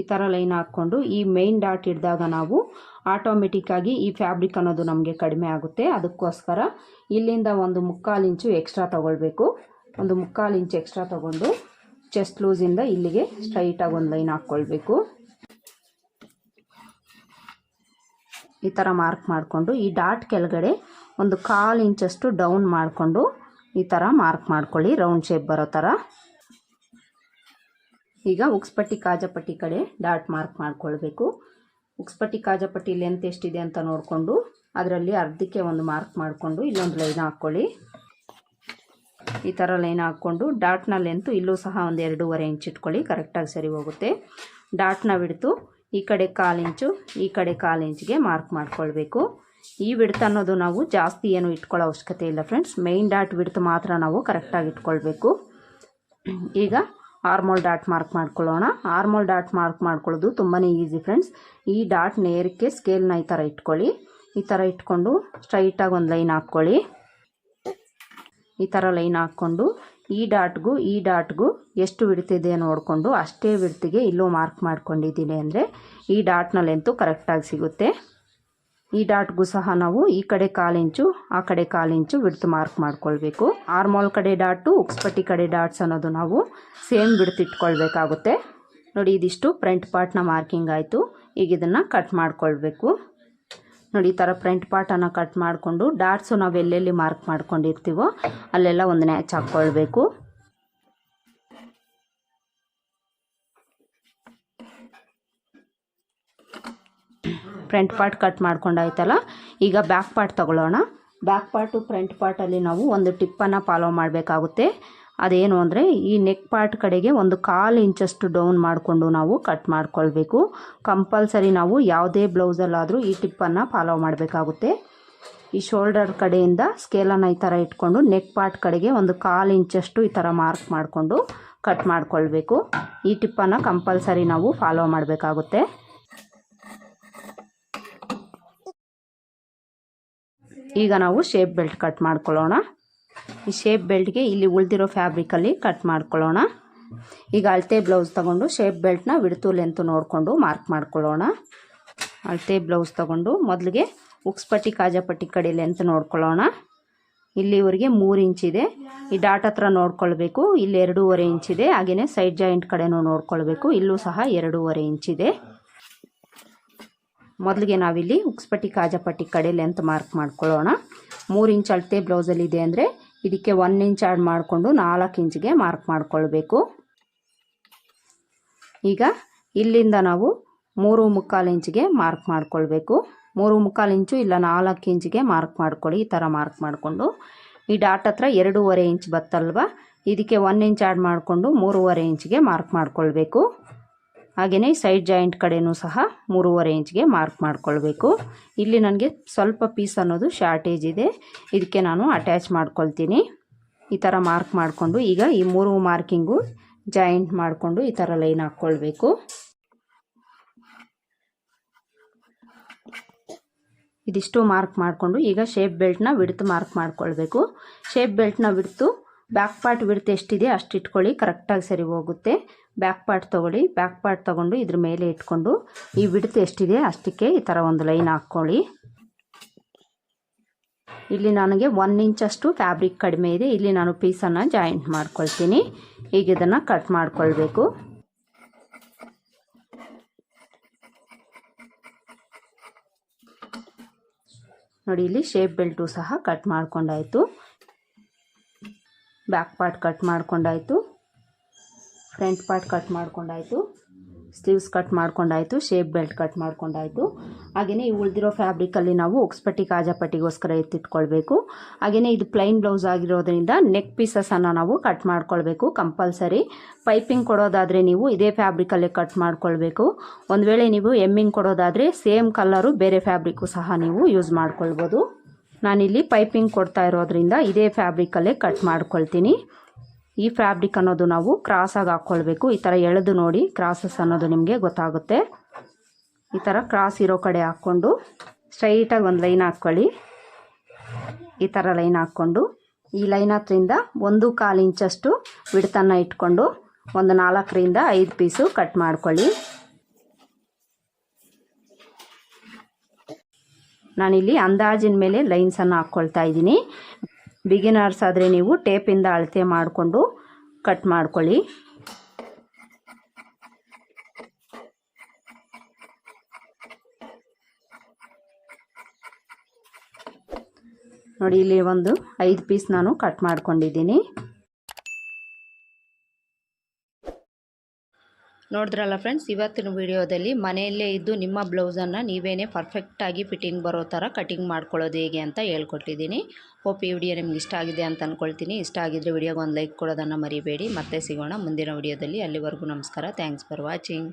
ಈ ಥರ ಲೈನ್ ಹಾಕ್ಕೊಂಡು ಈ ಮೈನ್ ಡಾಟ್ ಹಿಡಿದಾಗ ನಾವು ಆಟೋಮೆಟಿಕ್ಕಾಗಿ ಈ ಫ್ಯಾಬ್ರಿಕ್ ಅನ್ನೋದು ನಮಗೆ ಕಡಿಮೆ ಆಗುತ್ತೆ. ಅದಕ್ಕೋಸ್ಕರ ಇಲ್ಲಿಂದ ಒಂದು ಮುಕ್ಕಾಲು ಇಂಚು ಎಕ್ಸ್ಟ್ರಾ ತೊಗೊಳ್ಬೇಕು. ಒಂದು ಮುಕ್ಕಾಲು ಇಂಚು ಎಕ್ಸ್ಟ್ರಾ ತೊಗೊಂಡು ಚೆಸ್ಟ್ ಲೂಸಿಂದ ಇಲ್ಲಿಗೆ ಸ್ಟ್ರೈಟಾಗಿ ಒಂದು ಲೈನ್ ಹಾಕ್ಕೊಳ್ಬೇಕು. ಈ ಥರ ಮಾರ್ಕ್ ಮಾಡಿಕೊಂಡು ಈ ಡಾಟ್ ಕೆಳಗಡೆ ಒಂದು ಕಾಲು ಇಂಚಷ್ಟು ಡೌನ್ ಮಾಡಿಕೊಂಡು ಈ ಥರ ಮಾರ್ಕ್ ಮಾಡ್ಕೊಳ್ಳಿ, ರೌಂಡ್ ಶೇಪ್ ಬರೋ ಥರ. ಈಗ ಉಕ್ಸ್ಪಟ್ಟಿ, ಕಾಜಪಟ್ಟಿ ಕಡೆ ಡಾಟ್ ಮಾರ್ಕ್ ಮಾಡ್ಕೊಳ್ಬೇಕು. ಉಕ್ಸ್ಪಟ್ಟಿ, ಕಾಜಪಟ್ಟಿ ಲೆಂತ್ ಎಷ್ಟಿದೆ ಅಂತ ನೋಡಿಕೊಂಡು ಅದರಲ್ಲಿ ಅರ್ಧಕ್ಕೆ ಒಂದು ಮಾರ್ಕ್ ಮಾಡಿಕೊಂಡು ಇಲ್ಲೊಂದು ಲೈನ್ ಹಾಕ್ಕೊಳ್ಳಿ. ಈ ಥರ ಲೈನ್ ಹಾಕ್ಕೊಂಡು ಡಾಟ್ನ ಲೆಂತು ಇಲ್ಲೂ ಸಹ ಒಂದು ಎರಡೂವರೆ ಇಂಚ್ ಇಟ್ಕೊಳ್ಳಿ, ಕರೆಕ್ಟಾಗಿ ಸರಿ ಹೋಗುತ್ತೆ. ಡಾಟ್ನ ಬಿಡ್ತು ಈ ಕಡೆ ಕಾಲಿಂಚು ಈ ಕಡೆ ಕಾಲಿಂಚಿಗೆ ಮಾರ್ಕ್ ಮಾಡ್ಕೊಳ್ಬೇಕು. ಈ ವಿಡ್ತ್ ಅನ್ನೋದು ನಾವು ಜಾಸ್ತಿ ಏನು ಇಟ್ಕೊಳ್ಳೋ ಅವಶ್ಯಕತೆ ಇಲ್ಲ ಫ್ರೆಂಡ್ಸ್. ಮೇಯ್ನ್ ಡಾಟ್ ವಿಡ್ತ್ ಮಾತ್ರ ನಾವು ಕರೆಕ್ಟಾಗಿ ಇಟ್ಕೊಳ್ಬೇಕು. ಈಗ ಆರ್ಮೋಲ್ ಡಾಟ್ ಮಾರ್ಕ್ ಮಾಡ್ಕೊಳ್ಳೋಣ. ಆರ್ಮೋಲ್ ಡಾಟ್ ಮಾರ್ಕ್ ಮಾಡ್ಕೊಳ್ಳೋದು ತುಂಬಾ ಈಸಿ ಫ್ರೆಂಡ್ಸ್. ಈ ಡಾಟ್ ನೇರಕ್ಕೆ ಸ್ಕೇಲ್ನ ಈ ಥರ ಇಟ್ಕೊಳ್ಳಿ. ಈ ಥರ ಇಟ್ಕೊಂಡು ಸ್ಟ್ರೈಟಾಗಿ ಒಂದು ಲೈನ್ ಹಾಕ್ಕೊಳ್ಳಿ. ಈ ಥರ ಲೈನ್ ಹಾಕ್ಕೊಂಡು ಈ ಡಾಟ್ಗೂ ಈ ಡಾಟ್ಗೂ ಎಷ್ಟು ಬಿಡ್ತಿದೆ ನೋಡಿಕೊಂಡು ಅಷ್ಟೇ ವಿಡ್ತಿಗೆ ಇಲ್ಲೂ ಮಾರ್ಕ್ ಮಾಡ್ಕೊಂಡಿದ್ದೀನಿ ಅಂದರೆ ಈ ಡಾಟ್ನ ಲೆಂತು ಕರೆಕ್ಟಾಗಿ ಸಿಗುತ್ತೆ. ಈ ಡಾಟ್ಗೂ ಸಹ ನಾವು ಈ ಕಡೆ ಕಾಲಿಂಚು ಆ ಕಡೆ ಕಾಲಿಂಚು ಬಿಡ್ತು ಮಾರ್ಕ್ ಮಾಡ್ಕೊಳ್ಬೇಕು. ಆರ್ಮಾಲ್ ಕಡೆ ಡಾಟು ಉಕ್ಸ್ಪಟ್ಟಿ ಕಡೆ ಡಾಟ್ಸ್ ಅನ್ನೋದು ನಾವು ಸೇಮ್ ಬಿಡ್ತ್ ಇಟ್ಕೊಳ್ಬೇಕಾಗುತ್ತೆ. ನೋಡಿ, ಇದಿಷ್ಟು ಫ್ರಂಟ್ ಪಾರ್ಟ್ನ ಮಾರ್ಕಿಂಗ್ ಆಯಿತು. ಈಗ ಇದನ್ನು ಕಟ್ ಮಾಡ್ಕೊಳ್ಬೇಕು. ನೋಡಿ, ಈ ಥರ ಫ್ರಂಟ್ ಪಾರ್ಟನ್ನು ಕಟ್ ಮಾಡಿಕೊಂಡು ಡಾಟ್ಸು ನಾವು ಎಲ್ಲೆಲ್ಲಿ ಮಾರ್ಕ್ ಮಾಡ್ಕೊಂಡಿರ್ತೀವೋ ಅಲ್ಲೆಲ್ಲ ಒಂದು ನ್ಯಾಚ್ ಹಾಕ್ಕೊಳ್ಬೇಕು. ಫ್ರಂಟ್ ಪಾರ್ಟ್ ಕಟ್ ಮಾಡ್ಕೊಂಡಾಯ್ತಲ್ಲ, ಈಗ ಬ್ಯಾಕ್ ಪಾರ್ಟ್ ತಗೊಳ್ಳೋಣ. ಬ್ಯಾಕ್ ಪಾರ್ಟು ಫ್ರಂಟ್ ಪಾರ್ಟಲ್ಲಿ ನಾವು ಒಂದು ಟಿಪ್ಪನ್ನು ಫಾಲೋ ಮಾಡಬೇಕಾಗುತ್ತೆ. ಅದೇನು ಅಂದರೆ ಈ ನೆಕ್ ಪಾರ್ಟ್ ಕಡೆಗೆ ಒಂದು ಕಾಲು ಇಂಚಷ್ಟು ಡೌನ್ ಮಾಡಿಕೊಂಡು ನಾವು ಕಟ್ ಮಾಡ್ಕೊಳ್ಬೇಕು. ಕಂಪಲ್ಸರಿ ನಾವು ಯಾವುದೇ ಬ್ಲೌಸಲ್ಲಾದರೂ ಈ ಟಿಪ್ಪನ್ನು ಫಾಲೋ ಮಾಡಬೇಕಾಗುತ್ತೆ. ಈ ಶೋಲ್ಡರ್ ಕಡೆಯಿಂದ ಸ್ಕೇಲನ್ನು ಈ ಥರ ಇಟ್ಕೊಂಡು ನೆಕ್ ಪಾರ್ಟ್ ಕಡೆಗೆ ಒಂದು ಕಾಲು ಇಂಚಷ್ಟು ಈ ಥರ ಮಾರ್ಕ್ ಮಾಡಿಕೊಂಡು ಕಟ್ ಮಾಡ್ಕೊಳ್ಬೇಕು. ಈ ಟಿಪ್ಪನ್ನು ಕಂಪಲ್ಸರಿ ನಾವು ಫಾಲೋ ಮಾಡಬೇಕಾಗುತ್ತೆ. ಈಗ ನಾವು ಶೇಪ್ ಬೆಲ್ಟ್ ಕಟ್ ಮಾಡ್ಕೊಳ್ಳೋಣ. ಈ ಶೇಪ್ ಬೆಲ್ಟ್ಗೆ ಇಲ್ಲಿ ಉಳಿದಿರೋ ಫ್ಯಾಬ್ರಿಕಲ್ಲಿ ಕಟ್ ಮಾಡ್ಕೊಳ್ಳೋಣ. ಈಗ ಅಳತೆ ಬ್ಲೌಸ್ ತಗೊಂಡು ಶೇಪ್ ಬೆಲ್ಟ್ನ ವಿಡ್ತು ಲೆಂತು ನೋಡಿಕೊಂಡು ಮಾರ್ಕ್ ಮಾಡ್ಕೊಳ್ಳೋಣ. ಅಳತೆ ಬ್ಲೌಸ್ ತಗೊಂಡು ಮೊದಲಿಗೆ ಉಕ್ಸ್ಪಟ್ಟಿ ಕಾಜಾಪಟ್ಟಿ ಕಡೆ ಲೆಂತ್ ನೋಡ್ಕೊಳ್ಳೋಣ. ಇಲ್ಲಿವರೆಗೆ ಮೂರು ಇಂಚಿದೆ ಈ ಡಾಟ್ ಹತ್ರ ನೋಡ್ಕೊಳ್ಬೇಕು. ಇಲ್ಲಿ ಎರಡೂವರೆ ಇಂಚಿದೆ ಹಾಗೆಯೇ ಸೈಡ್ ಜಾಯಿಂಟ್ ಕಡೆನೂ ನೋಡ್ಕೊಳ್ಬೇಕು. ಇಲ್ಲೂ ಸಹ ಎರಡೂವರೆ ಇಂಚಿದೆ ಮೊದಲಿಗೆ ನಾವಿಲ್ಲಿ ಉಕ್ಸ್ಪಟ್ಟಿ ಕಾಜಾಪಟ್ಟಿ ಕಡೆ ಲೆಂತ್ ಮಾರ್ಕ್ ಮಾಡ್ಕೊಳ್ಳೋಣ. ಮೂರು ಇಂಚ್ ಅಳತೆ ಬ್ಲೌಸಲ್ಲಿದೆ ಅಂದರೆ ಇದಕ್ಕೆ ಒನ್ ಇಂಚ್ ಆ್ಯಡ್ ಮಾಡಿಕೊಂಡು ನಾಲ್ಕು ಇಂಚ್ಗೆ ಮಾರ್ಕ್ ಮಾಡಿಕೊಳ್ಬೇಕು. ಈಗ ಇಲ್ಲಿಂದ ನಾವು ಮೂರು ಮುಕ್ಕಾಲು ಇಂಚ್ಗೆ ಮಾರ್ಕ್ ಮಾಡಿಕೊಳ್ಬೇಕು. ಮೂರು ಮುಕ್ಕಾಲು ಇಂಚು ಇಲ್ಲ ನಾಲ್ಕು ಇಂಚ್ಗೆ ಮಾರ್ಕ್ ಮಾಡ್ಕೊಳ್ಳಿ, ಈ ಥರ ಮಾರ್ಕ್ ಮಾಡಿಕೊಂಡು. ಈ ಡಾಟ್ ಹತ್ರ ಎರಡೂವರೆ ಇಂಚ್ ಬತ್ತಲ್ವ? ಇದಕ್ಕೆ ಒನ್ ಇಂಚ್ ಆ್ಯಡ್ ಮಾಡಿಕೊಂಡು ಮೂರುವರೆ ಇಂಚ್ಗೆ ಮಾರ್ಕ್ ಮಾಡ್ಕೊಳ್ಬೇಕು. ಹಾಗೆಯೇ ಸೈಡ್ ಜಾಯಿಂಟ್ ಕಡೆಯೂ ಸಹ ಮೂರುವರೆ ಇಂಚ್ಗೆ ಮಾರ್ಕ್ ಮಾಡ್ಕೊಳ್ಬೇಕು. ಇಲ್ಲಿ ನನಗೆ ಸ್ವಲ್ಪ ಪೀಸ್ ಅನ್ನೋದು ಶಾರ್ಟೇಜ್ ಇದೆ. ಇದಕ್ಕೆ ನಾನು ಅಟ್ಯಾಚ್ ಮಾಡ್ಕೊಳ್ತೀನಿ. ಈ ಥರ ಮಾರ್ಕ್ ಮಾಡಿಕೊಂಡು ಈಗ ಈ ಮೂರು ಮಾರ್ಕಿಂಗು ಜಾಯಿಂಟ್ ಮಾಡಿಕೊಂಡು ಈ ಥರ ಲೈನ್ ಹಾಕ್ಕೊಳ್ಬೇಕು. ಇದಿಷ್ಟು ಮಾರ್ಕ್ ಮಾಡಿಕೊಂಡು ಈಗ ಶೇಪ್ ಬೆಲ್ಟ್ನ ವಿಡ್ತು ಮಾರ್ಕ್ ಮಾಡ್ಕೊಳ್ಬೇಕು. ಶೇಪ್ ಬೆಲ್ಟ್ನ ವಿಡ್ತು ಬ್ಯಾಕ್ ಪಾರ್ಟ್ ವಿಡ್ತು ಎಷ್ಟಿದೆ ಅಷ್ಟು ಇಟ್ಕೊಳ್ಳಿ ಕರೆಕ್ಟಾಗಿ ಸರಿ ಹೋಗುತ್ತೆ. ಬ್ಯಾಕ್ ಪಾರ್ಟ್ ತೊಗೊಳ್ಳಿ. ಬ್ಯಾಕ್ ಪಾರ್ಟ್ ತೊಗೊಂಡು ಇದ್ರ ಮೇಲೆ ಇಟ್ಕೊಂಡು ಈ ಬಿಡ್ತು ಎಷ್ಟಿದೆ ಅಷ್ಟಕ್ಕೆ ಈ ಥರ ಒಂದು ಲೈನ್ ಹಾಕ್ಕೊಳ್ಳಿ ಇಲ್ಲಿ ನನಗೆ ಒನ್ ಇಂಚಷ್ಟು ಫ್ಯಾಬ್ರಿಕ್ ಕಡಿಮೆ ಇದೆ. ಇಲ್ಲಿ ನಾನು ಪೀಸನ್ನು ಜಾಯಿಂಟ್ ಮಾಡ್ಕೊಳ್ತೀನಿ. ಈಗ ಇದನ್ನು ಕಟ್ ಮಾಡ್ಕೊಳ್ಬೇಕು. ನೋಡಿ, ಇಲ್ಲಿ ಶೇಪ್ ಬೆಲ್ಟು ಸಹ ಕಟ್ ಮಾಡ್ಕೊಂಡಾಯಿತು. ಬ್ಯಾಕ್ ಪಾರ್ಟ್ ಕಟ್ ಮಾಡ್ಕೊಂಡಾಯಿತು. ಫ್ರಂಟ್ ಪಾರ್ಟ್ ಕಟ್ ಮಾಡ್ಕೊಂಡಾಯಿತು. ಸ್ಲೀವ್ಸ್ ಕಟ್ ಮಾಡ್ಕೊಂಡಾಯಿತು, ಶೇಪ್ ಬೆಲ್ಟ್ ಕಟ್ ಮಾಡ್ಕೊಂಡಾಯಿತು. ಹಾಗೆಯೇ ಈ ಉಳಿದಿರೋ ಫ್ಯಾಬ್ರಿಕಲ್ಲಿ ನಾವು ಒಕ್ಸ್ಪಟ್ಟಿ ಕಾಜಾಪಟ್ಟಿಗೋಸ್ಕರ ಎತ್ತಿಟ್ಕೊಳ್ಬೇಕು. ಹಾಗೆಯೇ ಇದು ಪ್ಲೈನ್ ಬ್ಲೌಸ್ ಆಗಿರೋದ್ರಿಂದ ನೆಕ್ ಪೀಸಸನ್ನು ನಾವು ಕಟ್ ಮಾಡ್ಕೊಳ್ಬೇಕು ಕಂಪಲ್ಸರಿ ಪೈಪಿಂಗ್ ಕೊಡೋದಾದರೆ ನೀವು ಇದೇ ಫ್ಯಾಬ್ರಿಕಲ್ಲೇ ಕಟ್ ಮಾಡ್ಕೊಳ್ಬೇಕು. ಒಂದು ವೇಳೆ ನೀವು ಎಮ್ಮಿಂಗ್ ಕೊಡೋದಾದರೆ ಸೇಮ್ ಕಲ್ಲರು ಬೇರೆ ಫ್ಯಾಬ್ರಿಕ್ಕು ಸಹ ನೀವು ಯೂಸ್ ಮಾಡ್ಕೊಳ್ಬೋದು. ನಾನಿಲ್ಲಿ ಪೈಪಿಂಗ್ ಕೊಡ್ತಾ ಇರೋದ್ರಿಂದ ಇದೇ ಫ್ಯಾಬ್ರಿಕಲ್ಲೇ ಕಟ್ ಮಾಡ್ಕೊಳ್ತೀನಿ. ಈ ಫ್ಯಾಬ್ರಿಕ್ ಅನ್ನೋದು ನಾವು ಕ್ರಾಸಾಗಿ ಹಾಕ್ಕೊಳ್ಬೇಕು ಈ ಥರ ಎಳೆದು ನೋಡಿ ಕ್ರಾಸಸ್ ಅನ್ನೋದು ನಿಮಗೆ ಗೊತ್ತಾಗುತ್ತೆ. ಈ ಥರ ಕ್ರಾಸ್ ಇರೋ ಕಡೆ ಹಾಕ್ಕೊಂಡು ಸ್ಟ್ರೈಟಾಗಿ ಒಂದು ಲೈನ್ ಹಾಕ್ಕೊಳ್ಳಿ ಈ ಥರ ಲೈನ್ ಹಾಕ್ಕೊಂಡು ಈ ಲೈನ್ ಹತ್ರಿಂದ ಒಂದು ಕಾಲು ಇಂಚಷ್ಟು ಬಿಡ್ತನ್ನು ಇಟ್ಕೊಂಡು ಒಂದು ನಾಲ್ಕರಿಂದ ಐದು ಪೀಸು ಕಟ್ ಮಾಡ್ಕೊಳ್ಳಿ. ನಾನಿಲ್ಲಿ ಅಂದಾಜಿನ ಮೇಲೆ ಲೈನ್ಸನ್ನು ಹಾಕ್ಕೊಳ್ತಾ ಇದ್ದೀನಿ. ಬಿಗಿನರ್ಸ್ ಆದರೆ ನೀವು ಟೇಪಿಂದ ಅಳತೆ ಮಾಡಿಕೊಂಡು ಕಟ್ ಮಾಡ್ಕೊಳ್ಳಿ. ನೋಡಿ, ಇಲ್ಲಿ ಒಂದು ಐದು ಪೀಸ್ ನಾನು ಕಟ್ ಮಾಡ್ಕೊಂಡಿದ್ದೀನಿ. ನೋಡಿದ್ರಲ್ಲ ಫ್ರೆಂಡ್ಸ್ ಇವತ್ತಿನ ವಿಡಿಯೋದಲ್ಲಿ ಮನೆಯಲ್ಲೇ ಇದ್ದು ನಿಮ್ಮ ಬ್ಲೌಸನ್ನು ನೀವೇನೇ ಪರ್ಫೆಕ್ಟಾಗಿ ಫಿಟ್ಟಿಂಗ್ ಬರೋ ಥರ ಕಟಿಂಗ್ ಮಾಡ್ಕೊಳ್ಳೋದು ಹೇಗೆ ಅಂತ ಹೇಳ್ಕೊಟ್ಟಿದ್ದೀನಿ. ಹೋಪ್ ಈ ವಿಡಿಯೋ ನಿಮ್ಗೆ ಇಷ್ಟ ಆಗಿದೆ ಅಂತ ಅಂದ್ಕೊಳ್ತೀನಿ ಇಷ್ಟ ಆಗಿದ್ದರೆ ವಿಡಿಯೋಗೆ ಒಂದು ಲೈಕ್ ಕೊಡೋದನ್ನು ಮರಿಬೇಡಿ. ಮತ್ತೆ ಸಿಗೋಣ ಮುಂದಿನ ವಿಡಿಯೋದಲ್ಲಿ. ಅಲ್ಲಿವರೆಗೂ ನಮಸ್ಕಾರ. Thanks for watching